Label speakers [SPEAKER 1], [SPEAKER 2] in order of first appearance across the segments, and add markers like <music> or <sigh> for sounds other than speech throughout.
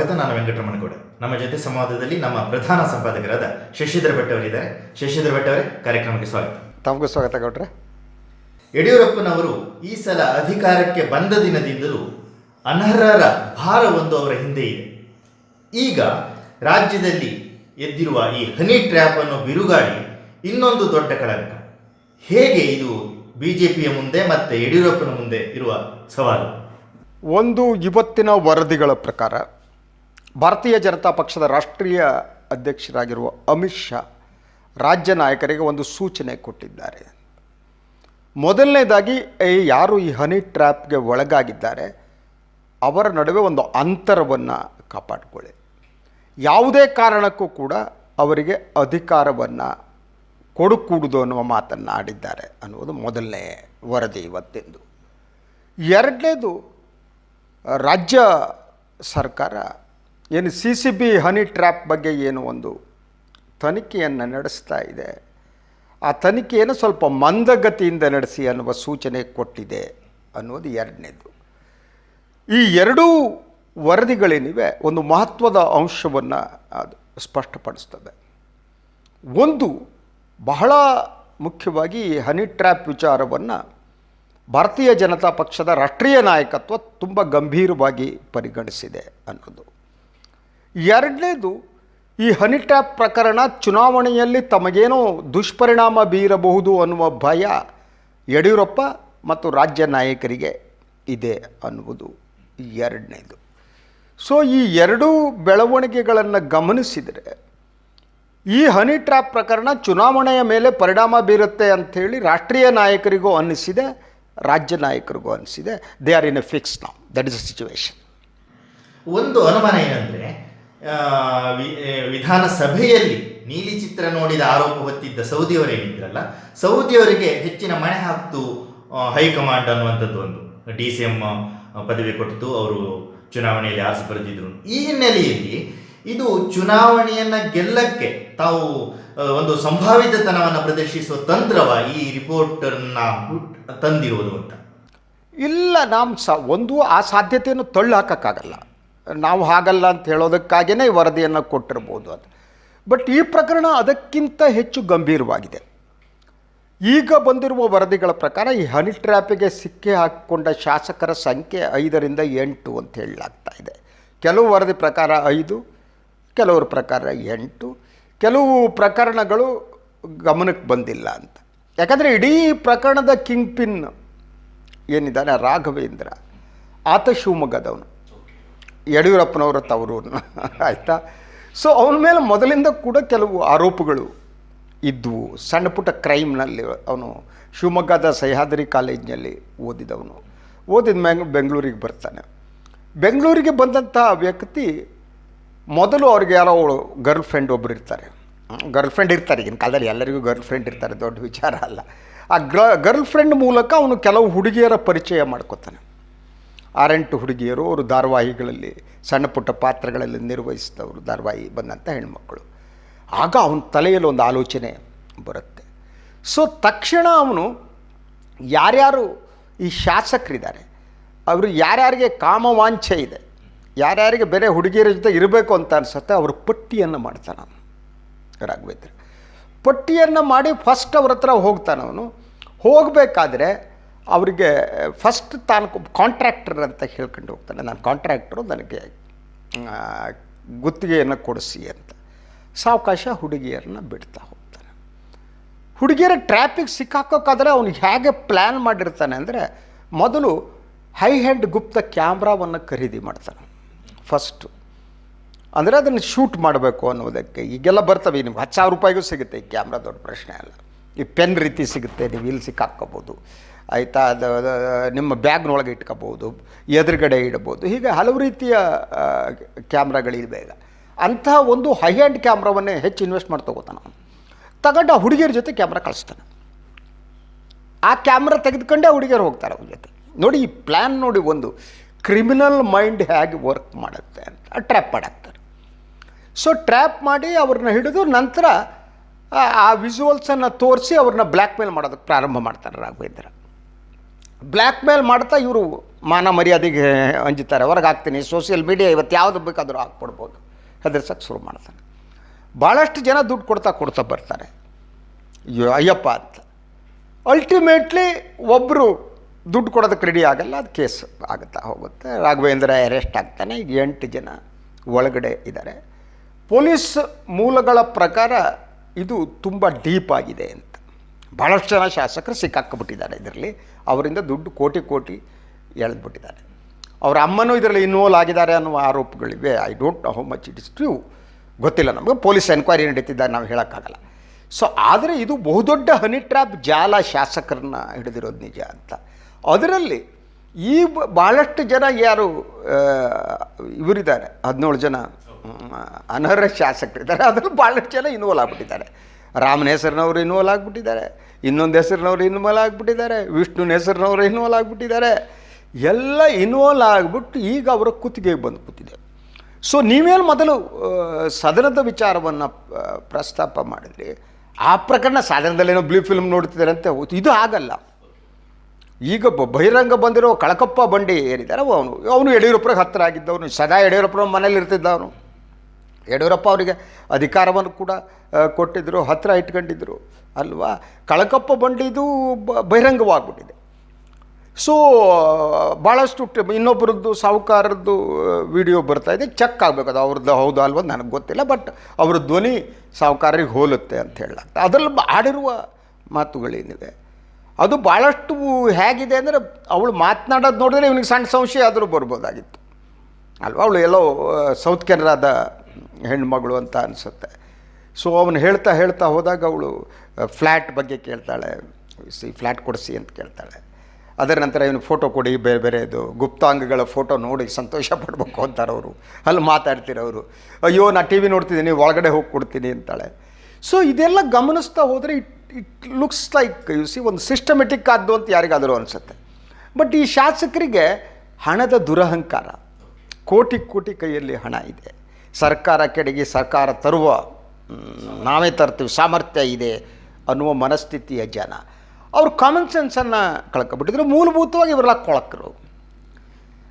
[SPEAKER 1] ಸ್ವಾಗತ ನಾನು ವೆಂಕಟರಮಣಗೌಡ ನಮ್ಮ ಜೊತೆ ಸಂವಾದದಲ್ಲಿ ನಮ್ಮ ಪ್ರಧಾನ ಸಂಪಾದಕರಾದ ಶಶಿಧರ ಭಟ್ ಅವರಿದ್ದಾರೆ. ಶಶಿಧರ ಭಟ್ ಅವರೇ ಕಾರ್ಯಕ್ರಮಕ್ಕೆ ಸ್ವಾಗತ.
[SPEAKER 2] ತಮಗೂ ಸ್ವಾಗತ ಗೌಡ್ರೆ.
[SPEAKER 1] ಯಡಿಯೂರಪ್ಪನವರು ಈ ಸಲ ಅಧಿಕಾರಕ್ಕೆ ಬಂದ ದಿನದಿಂದಲೂ ಅನರ್ಹರ ಒಂದು ಅವರ ಹಿಂದೆ ಇದೆ. ಈಗ ರಾಜ್ಯದಲ್ಲಿ ಎದ್ದಿರುವ ಈ ಹನಿ ಟ್ರ್ಯಾಪ್ ಅನ್ನೋ ಬಿರುಗಾಳಿ ಇನ್ನೊಂದು ದೊಡ್ಡ ಕಳಂಕ. ಹೇಗೆ ಇದು ಬಿ ಜೆ ಪಿಯ ಮುಂದೆ ಮತ್ತೆ ಯಡಿಯೂರಪ್ಪನ ಮುಂದೆ ಇರುವ ಸವಾಲು?
[SPEAKER 2] ಒಂದು ಇವತ್ತಿನ ವರದಿಗಳ ಪ್ರಕಾರ ಭಾರತೀಯ ಜನತಾ ಪಕ್ಷದ ರಾಷ್ಟ್ರೀಯ ಅಧ್ಯಕ್ಷರಾಗಿರುವ ಅಮಿತ್ ಶಾ ರಾಜ್ಯ ನಾಯಕರಿಗೆ ಒಂದು ಸೂಚನೆ ಕೊಟ್ಟಿದ್ದಾರೆ. ಮೊದಲನೇದಾಗಿ ಯಾರು ಈ ಹನಿ ಟ್ರ್ಯಾಪ್ಗೆ ಒಳಗಾಗಿದ್ದಾರೆ, ಅವರ ನಡುವೆ ಒಂದು ಅಂತರವನ್ನು ಕಾಪಾಡಿಕೊಳ್ಳಿ. ಯಾವುದೇ ಕಾರಣಕ್ಕೂ ಕೂಡ ಅವರಿಗೆ ಅಧಿಕಾರವನ್ನು ಕೊಡಕೂಡುದು ಅನ್ನುವ ಮಾತನ್ನು ಆಡಿದ್ದಾರೆ ಅನ್ನುವುದು ಮೊದಲನೇ ವರದಿ ಇವತ್ತೆಂದು. ಎರಡನೇದು, ರಾಜ್ಯ ಸರ್ಕಾರ ಏನು C C B honey trap ಬಗ್ಗೆ ಏನು ಒಂದು ತನಿಖೆಯನ್ನು ನಡೆಸ್ತಾ ಇದೆ. ಆ ತನಿಖೆಯನ್ನು ಸ್ವಲ್ಪ ಮಂದಗತಿಯಿಂದ ನಡೆಸಿ ಅನ್ನುವ ಸೂಚನೆ ಕೊಟ್ಟಿದೆ ಅನ್ನೋದು ಎರಡನೇದು. ಈ ಎರಡೂ ವರದಿಗಳೇನಿವೆ, ಒಂದು ಮಹತ್ವದ ಅಂಶವನ್ನು ಅದು ಸ್ಪಷ್ಟಪಡಿಸ್ತದೆ. ಒಂದು, ಬಹಳ ಮುಖ್ಯವಾಗಿ ಹನಿ ಟ್ರ್ಯಾಪ್ ವಿಚಾರವನ್ನು ಭಾರತೀಯ ಜನತಾ ಪಕ್ಷದ ರಾಷ್ಟ್ರೀಯ ನಾಯಕತ್ವ ತುಂಬ ಗಂಭೀರವಾಗಿ ಪರಿಗಣಿಸಿದೆ ಅನ್ನೋದು. ಎರಡನೇದು, ಈ ಹನಿ ಟ್ಯಾಪ್ ಪ್ರಕರಣ ಚುನಾವಣೆಯಲ್ಲಿ ತಮಗೇನೋ ದುಷ್ಪರಿಣಾಮ ಬೀರಬಹುದು ಅನ್ನುವ ಭಯ ಯಡಿಯೂರಪ್ಪ ಮತ್ತು ರಾಜ್ಯ ನಾಯಕರಿಗೆ ಇದೆ ಅನ್ನುವುದು ಎರಡನೇದು. ಸೊ ಈ ಎರಡೂ ಬೆಳವಣಿಗೆಗಳನ್ನು ಗಮನಿಸಿದರೆ, ಈ ಹನಿ ಟ್ರ್ಯಾಪ್ ಪ್ರಕರಣ ಚುನಾವಣೆಯ ಮೇಲೆ ಪರಿಣಾಮ ಬೀರುತ್ತೆ ಅಂಥೇಳಿ ರಾಷ್ಟ್ರೀಯ ನಾಯಕರಿಗೂ ಅನ್ನಿಸಿದೆ, ರಾಜ್ಯ ನಾಯಕರಿಗೂ ಅನ್ನಿಸಿದೆ. They are in a fix ನಾವು ದಟ್ ಇಸ್ ಅ ಸಿಚುವೇಶನ್
[SPEAKER 1] ಒಂದು ಅನುಮಾನ ಏನಂದ್ರೆ ವಿಧಾನಸಭೆಯಲ್ಲಿ ನೀಲಿ ಚಿತ್ರ ನೋಡಿದ ಆರೋಪ ಹೊತ್ತಿದ್ದ ಸೌದಿಯವರೇನಿದ್ರಲ್ಲ, ಸೌದಿಯವರಿಗೆ ಹೆಚ್ಚಿನ ಮಣೆ ಹಾಕ್ತು ಹೈಕಮಾಂಡ್ ಅನ್ನುವಂಥದ್ದು ಒಂದು. ಡಿ ಸಿ ಎಂ ಪದವಿ ಕೊಟ್ಟಿತು, ಅವರು ಚುನಾವಣೆಯಲ್ಲಿ ಆರಿಸಿ ಬರೆದಿದ್ರು. ಈ ಹಿನ್ನೆಲೆಯಲ್ಲಿ ಇದು ಚುನಾವಣೆಯನ್ನ ಗೆಲ್ಲಕ್ಕೆ ತಾವು ಒಂದು ಸಂಭಾವಿತತನವನ್ನು ಪ್ರದರ್ಶಿಸುವ ತಂತ್ರವ ಈ ರಿಪೋರ್ಟನ್ನ ತಂದಿರುವುದು ಅಂತ.
[SPEAKER 2] ಇಲ್ಲ ನಾವು ಸ, ಒಂದು ಆ ಸಾಧ್ಯತೆಯನ್ನು ತಳ್ಳು ಹಾಕೋಕ್ಕಾಗಲ್ಲ ನಾವು ಹಾಗಲ್ಲ ಅಂತ ಹೇಳೋದಕ್ಕಾಗಿಯೇ ಈ ವರದಿಯನ್ನು ಕೊಟ್ಟಿರ್ಬೋದು ಅದು ಬಟ್ ಈ ಪ್ರಕರಣ ಅದಕ್ಕಿಂತ ಹೆಚ್ಚು ಗಂಭೀರವಾಗಿದೆ. ಈಗ ಬಂದಿರುವ ವರದಿಗಳ ಪ್ರಕಾರ ಈ ಹನಿ ಟ್ರ್ಯಾಪಿಗೆ ಸಿಕ್ಕಿ ಹಾಕಿಕೊಂಡ ಶಾಸಕರ ಸಂಖ್ಯೆ ಐದರಿಂದ ಎಂಟು ಅಂತ ಹೇಳಲಾಗ್ತಾ ಇದೆ. ಕೆಲವು ವರದಿ ಪ್ರಕಾರ ಐದು, ಕೆಲವರ ಪ್ರಕಾರ ಎಂಟು, ಕೆಲವು ಪ್ರಕರಣಗಳು ಗಮನಕ್ಕೆ ಬಂದಿಲ್ಲ ಅಂತ. ಯಾಕಂದರೆ ಇಡೀ ಪ್ರಕರಣದ ಕಿಂಗ್ ಪಿನ್ ಏನಿದ್ದಾನೆ, ರಾಘವೇಂದ್ರ, ಆತ ಶಿವಮೊಗ್ಗದವನು. ಯಡಿಯೂರಪ್ಪನವರ ತವರು. ಆಯಿತಾ? ಸೊ ಅವನ ಮೇಲೆ ಮೊದಲಿಂದ ಕೂಡ ಕೆಲವು ಆರೋಪಗಳು ಇದ್ದವು ಸಣ್ಣ ಪುಟ್ಟ ಕ್ರೈಮ್ನಲ್ಲಿ ಅವನು ಶಿವಮೊಗ್ಗದ ಸಹ್ಯಾದ್ರಿ ಕಾಲೇಜಿನಲ್ಲಿ ಓದಿದವನು. ಓದಿದ ಮ್ಯಾಂಗ್ ಬೆಂಗಳೂರಿಗೆ ಬರ್ತಾನೆ. ಬೆಂಗಳೂರಿಗೆ ಬಂದಂಥ ವ್ಯಕ್ತಿ ಮೊದಲು ಅವ್ರಿಗೆ ಯಾರೋ ಗರ್ಲ್ ಫ್ರೆಂಡ್ ಒಬ್ಬರು ಇರ್ತಾರೆ. ಗರ್ಲ್ ಫ್ರೆಂಡ್ ಇರ್ತಾರೆ ಈಗಿನ ಕಾಲದಲ್ಲಿ ಎಲ್ಲರಿಗೂ ಗರ್ಲ್ ಫ್ರೆಂಡ್ ಇರ್ತಾರೆ, ದೊಡ್ಡ ವಿಚಾರ ಅಲ್ಲ. ಆ ಗ್ರ ಗರ್ಲ್ ಫ್ರೆಂಡ್ ಮೂಲಕ ಅವನು ಕೆಲವು ಹುಡುಗಿಯರ ಪರಿಚಯ ಮಾಡ್ಕೊತಾನೆ. ಆರೆಂಟು ಹುಡುಗಿಯರು, ಅವರು ಧಾರಾವಾಹಿಗಳಲ್ಲಿ ಸಣ್ಣ ಪುಟ್ಟ ಪಾತ್ರಗಳಲ್ಲಿ ನಿರ್ವಹಿಸಿದವರು ಧಾರಾವಾಹಿ ಬಂದಂಥ ಹೆಣ್ಮಕ್ಕಳು ಆಗ ಅವನ ತಲೆಯಲ್ಲಿ ಒಂದು ಆಲೋಚನೆ ಬರುತ್ತೆ. ಸೊ ತಕ್ಷಣ ಅವನು ಯಾರ್ಯಾರು ಈ ಶಾಸಕರಿದ್ದಾರೆ, ಅವರು ಯಾರ್ಯಾರಿಗೆ ಕಾಮವಾಂಛೆ ಇದೆ, ಯಾರ್ಯಾರಿಗೆ ಬೇರೆ ಹುಡುಗಿಯರ ಜೊತೆ ಇರಬೇಕು ಅಂತ ಅನಿಸುತ್ತೆ, ಅವರು ಪಟ್ಟಿಯನ್ನು ಮಾಡ್ತಾನೆ ಅವನು, ರಾಘವೇಂದ್ರ. ಪಟ್ಟಿಯನ್ನು ಮಾಡಿ ಫಸ್ಟ್ ಅವ್ರ ಹತ್ರ ಹೋಗ್ತಾನೆ ಅವನು. ಹೋಗಬೇಕಾದ್ರೆ ಅವರಿಗೆ ಫಸ್ಟ್ ತಾನು ಕಾಂಟ್ರಾಕ್ಟರ್ ಅಂತ ಹೇಳ್ಕೊಂಡು ಹೋಗ್ತಾನೆ. ನಾನು ಕಾಂಟ್ರಾಕ್ಟರು ನನಗೆ ಗುತ್ತಿಗೆಯನ್ನು ಕೊಡಿಸಿ ಅಂತ. ಸಾವಕಾಶ ಹುಡುಗಿಯರನ್ನ ಬಿಡ್ತಾ ಹೋಗ್ತಾನೆ. ಹುಡುಗಿಯರ ಟ್ರಾಫಿಕ್ ಸಿಕ್ಕಾಕೋಕ್ಕಾದ್ರೆ ಅವನು ಹೇಗೆ ಪ್ಲ್ಯಾನ್ ಮಾಡಿರ್ತಾನೆ ಅಂದರೆ ಮೊದಲು ಹೈ ಹ್ಯಾಂಡ್ ಗುಪ್ತ ಕ್ಯಾಮ್ರಾವನ್ನು ಖರೀದಿ ಮಾಡ್ತಾನೆ. ಫಸ್ಟು ಅಂದರೆ ಅದನ್ನು ಶೂಟ್ ಮಾಡಬೇಕು ಅನ್ನೋದಕ್ಕೆ. ಈಗೆಲ್ಲ ಬರ್ತವೆ, ನಿಮ್ಗೆ ಹತ್ತು ಸಾವಿರ ರೂಪಾಯಿಗೂ ಸಿಗುತ್ತೆ ಈ ಕ್ಯಾಮ್ರಾ ದೊಡ್ಡ ಪ್ರಶ್ನೆ ಅಲ್ಲ. ಈ ಪೆನ್ ರೀತಿ ಸಿಗುತ್ತೆ, ನೀವು ಇಲ್ಲಿ ಸಿಕ್ಕಾಕ್ಕೋಬೋದು. ಆಯಿತಾ? ಅದು ನಿಮ್ಮ ಬ್ಯಾಗ್ನೊಳಗೆ ಇಟ್ಕೋಬೋದು, ಎದುರುಗಡೆ ಇಡ್ಬೋದು. ಹೀಗೆ ಹಲವು ರೀತಿಯ ಕ್ಯಾಮ್ರಾಗಳಿವೆ ಈಗ. ಅಂತಹ ಒಂದು ಹೈ ಹ್ಯಾಂಡ್ ಕ್ಯಾಮ್ರಾವನ್ನೇ ಹೆಚ್ಚು ಇನ್ವೆಸ್ಟ್ ಮಾಡಿ ತೊಗೋತಾನೆ ತಗೊಂಡು ಆ ಹುಡುಗಿಯರ ಜೊತೆ ಕ್ಯಾಮ್ರಾ ಕಳಿಸ್ತಾನೆ. ಆ ಕ್ಯಾಮ್ರಾ ತೆಗೆದುಕೊಂಡೇ ಹುಡುಗಿಯರು ಹೋಗ್ತಾರೆ ಅವ್ರ ಜೊತೆ. ನೋಡಿ, ಈ ಪ್ಲ್ಯಾನ್ ನೋಡಿ ಒಂದು ಕ್ರಿಮಿನಲ್ ಮೈಂಡ್ ಹೇಗೆ ವರ್ಕ್ ಮಾಡುತ್ತೆ ಅಂತ. ಟ್ರ್ಯಾಪ್ ಮಾಡಾಕ್ತಾರೆ ಸೊ ಟ್ರ್ಯಾಪ್ ಮಾಡಿ ಅವ್ರನ್ನ ಹಿಡಿದು ನಂತರ, ಆ- ವಿಜುವಲ್ಸನ್ನು ತೋರಿಸಿ ಅವ್ರನ್ನ ಬ್ಲ್ಯಾಕ್ ಮೇಲ್ ಮಾಡೋದಕ್ಕೆ ಪ್ರಾರಂಭ ಮಾಡ್ತಾರೆ ರಾಘವೇಂದ್ರ. ಬ್ಲ್ಯಾಕ್ ಮೇಲ್ ಮಾಡ್ತಾ ಇವರು ಮಾನ ಮರ್ಯಾದೆಗೆ ಅಂಜುತ್ತಾರೆ ಹೊರಗೆ ಹಾಕ್ತೀನಿ. ಸೋಷಿಯಲ್ ಮೀಡಿಯಾ ಇವತ್ತು ಯಾವುದು ಬೇಕಾದರೂ ಹಾಕ್ಬಿಡ್ಬೋದು ಹೆದರ್ಸಕ್ಕೆ ಶುರು ಮಾಡ್ತಾನೆ ಭಾಳಷ್ಟು ಜನ ದುಡ್ಡು ಕೊಡ್ತಾ ಕೊಡ್ತಾ ಬರ್ತಾರೆ. ಅಯ್ಯೋ, ಅಯ್ಯಪ್ಪ ಅಂತ. ಅಲ್ಟಿಮೇಟ್ಲಿ ಒಬ್ಬರು ದುಡ್ಡು ಕೊಡೋದಕ್ಕೆ ರೆಡಿ ಆಗಲ್ಲ, ಅದು ಕೇಸ್ ಆಗುತ್ತಾ ಹೋಗುತ್ತೆ. ರಾಘವೇಂದ್ರ ಅರೆಸ್ಟ್ ಆಗ್ತಾನೆ. ಈಗ ಎಂಟು ಜನ ಒಳಗಡೆ ಇದ್ದಾರೆ. ಪೊಲೀಸ್ ಮೂಲಗಳ ಪ್ರಕಾರ ಇದು ತುಂಬ ಡೀಪ್ ಆಗಿದೆ ಅಂತ. ಭಾಳಷ್ಟು ಜನ ಶಾಸಕರು ಸಿಕ್ಕಾಕ್ಬಿಟ್ಟಿದ್ದಾರೆ ಇದರಲ್ಲಿ. ಅವರಿಂದ ದುಡ್ಡು ಕೋಟಿ ಕೋಟಿ ಎಳೆದ್ಬಿಟ್ಟಿದ್ದಾರೆ. ಅವರ ಅಮ್ಮನೂ ಇದರಲ್ಲಿ ಇನ್ವಾಲ್ವ್ ಆಗಿದ್ದಾರೆ ಅನ್ನುವ ಆರೋಪಗಳಿವೆ. I don't know how much it is true ಗೊತ್ತಿಲ್ಲ ನಮಗೆ. ಪೊಲೀಸ್ ಎನ್ಕ್ವೈರಿ ನಡೀತಿದ್ದಾರೆ ನಾವು ಹೇಳೋಕ್ಕಾಗಲ್ಲ. ಸೊ ಆದರೆ ಇದು ಬಹುದೊಡ್ಡ ಹನಿ ಟ್ರ್ಯಾಪ್ ಜಾಲ ಶಾಸಕರನ್ನ ಹಿಡಿದಿರೋದು ನಿಜ ಅಂತ. ಅದರಲ್ಲಿ ಈ ಭಾಳಷ್ಟು ಜನ ಯಾರು ಇವರಿದ್ದಾರೆ. ಹದಿನೇಳು ಜನ ಅನರ್ಹ ಶಾಸಕರಿದ್ದಾರೆ. ಅದರಲ್ಲಿ ಭಾಳಷ್ಟು ಜನ ಇನ್ವಾಲ್ವ್ ಆಗಿಬಿಟ್ಟಿದ್ದಾರೆ. ರಾಮನ ಹೆಸರಿನವರು ಇನ್ವಾಲ್ವ್ ಆಗಿಬಿಟ್ಟಿದ್ದಾರೆ, ಇನ್ನೊಂದು ಹೆಸರಿನವರು ಇನ್ವಾಲ್ವ್ ಆಗಿಬಿಟ್ಟಿದ್ದಾರೆ, ವಿಷ್ಣುನ ಹೆಸರಿನವರು ಇನ್ವಾಲ್ವ್ ಆಗಿಬಿಟ್ಟಿದ್ದಾರೆ. ಎಲ್ಲ ಇನ್ವಾಲ್ವ್ ಆಗಿಬಿಟ್ಟು ಈಗ ಅವರ ಕುತ್ತಿಗೆಗೆ ಬಂದು ಕೂತಿದೆ. ಸೊ ನೀವೇನು ಮೊದಲು ಸದನದ ವಿಚಾರವನ್ನು ಪ್ರಸ್ತಾಪ ಮಾಡಿದ್ರಿ? ಆ ಪ್ರಕರಣ ಸದನದಲ್ಲೇನೋ ಬ್ಲೂ ಫಿಲ್ಮ್ ನೋಡ್ತಿದ್ದಾರೆ ಅಂತ ಹೋಯ್ತು. ಇದು ಆಗಲ್ಲ ಈಗ ಬಹಿರಂಗ ಬಂದಿರೋ ಕಳಕಪ್ಪ ಬಂಡಿ ಏನಿದ್ದಾರೆ, ಅವನು ಅವನು ಯಡಿಯೂರಪ್ಪ ಹತ್ತಿರ ಆಗಿದ್ದವನು, ಸದಾ ಯಡಿಯೂರಪ್ಪನ ಮನೇಲಿ ಇರ್ತಿದ್ದವನು ಯಡಿಯೂರಪ್ಪ ಅವರಿಗೆ ಅಧಿಕಾರವನ್ನು ಕೂಡ ಕೊಟ್ಟಿದ್ದರು ಹತ್ತಿರ ಇಟ್ಕೊಂಡಿದ್ರು, ಅಲ್ವಾ? ಕಳಕಪ್ಪ ಬಂಡಿದು ಬ- ಬಹಿರಂಗವಾಗ್ಬಿಟ್ಟಿದೆ. ಸೊ ಭಾಳಷ್ಟು ಇನ್ನೊಬ್ಬರದ್ದು ಸಾಹುಕಾರದ್ದು ವಿಡಿಯೋ ಬರ್ತಾ ಇದೆ, ಚೆಕ್ ಆಗಬೇಕು ಅದು ಅವ್ರದ್ದು ಹೌದು ಅಲ್ವ ನನಗೆ ಗೊತ್ತಿಲ್ಲ ಬಟ್ ಅವ್ರ ಧ್ವನಿ ಸಾಹುಕಾರರಿಗೆ ಹೋಲುತ್ತೆ ಅಂತ ಹೇಳಲಾಗ್ತದೆ ಅದರಲ್ಲಿ ಆಡಿರುವ ಮಾತುಗಳೇನಿವೆ? ಅದು ಭಾಳಷ್ಟು ಹೇಗಿದೆ ಅಂದರೆ ಅವಳು ಮಾತನಾಡೋದು ನೋಡಿದ್ರೆ ಇವನಿಗೆ ಸಣ್ಣ ಸಂಶಯ ಆದರೂ ಬರ್ಬೋದಾಗಿತ್ತು. ಅಲ್ವಾ? ಅವಳು ಎಲ್ಲೋ ಸೌತ್ ಕೆನರಾದ ಹೆಣ್ಮಗಳು ಅಂತ ಅನಿಸುತ್ತೆ. ಸೊ ಅವನು ಹೇಳ್ತಾ ಹೇಳ್ತಾ ಹೋದಾಗ ಅವಳು ಫ್ಲ್ಯಾಟ್ ಬಗ್ಗೆ ಕೇಳ್ತಾಳೆ. ಸಿ ಫ್ಲ್ಯಾಟ್ ಕೊಡಿಸಿ ಅಂತ ಕೇಳ್ತಾಳೆ. ಅದರ ನಂತರ ಇವನು ಫೋಟೋ ಕೊಡಿ ಬೇರೆ ಬೇರೆದು ಗುಪ್ತಾಂಗಗಳ ಫೋಟೋ ನೋಡಿ ಸಂತೋಷ ಪಡ್ಬೇಕು ಅಂತಾರೆ ಅವರು. ಅಲ್ಲಿ ಮಾತಾಡ್ತಿರೋರು ಅಯ್ಯೋ, ನಾ ಟಿ ವಿ ನೋಡ್ತಿದ್ದೀನಿ ಒಳಗಡೆ ಹೋಗಿ ಕೊಡ್ತೀನಿ ಅಂತಾಳೆ. ಸೊ ಇದೆಲ್ಲ ಗಮನಿಸ್ತಾ ಹೋದರೆ it it looks like you see ಒಂದು ಸಿಸ್ಟಮೆಟಿಕ್ ಆದ್ದು ಅಂತ ಯಾರಿಗಾದರೂ ಅನಿಸುತ್ತೆ. ಬಟ್ ಈ ಶಾಸಕರಿಗೆ ಹಣದ ದುರಹಂಕಾರ, ಕೋಟಿ ಕೋಟಿ ಕೈಯಲ್ಲಿ ಹಣ ಇದೆ. ಸರ್ಕಾರ ಕೆಡಗಿ ಸರ್ಕಾರ ತರುವ ನಾವೇ ತರ್ತೀವಿ, ಸಾಮರ್ಥ್ಯ ಇದೆ ಅನ್ನುವ ಮನಸ್ಥಿತಿಯ ಜನ. ಅವರು ಕಾಮನ್ ಸೆನ್ಸನ್ನು ಕಳ್ಕೊಬಿಟ್ಟಿದ್ರು ಮೂಲಭೂತವಾಗಿ ಇವರೆಲ್ಲ ಕೊಳಕರು.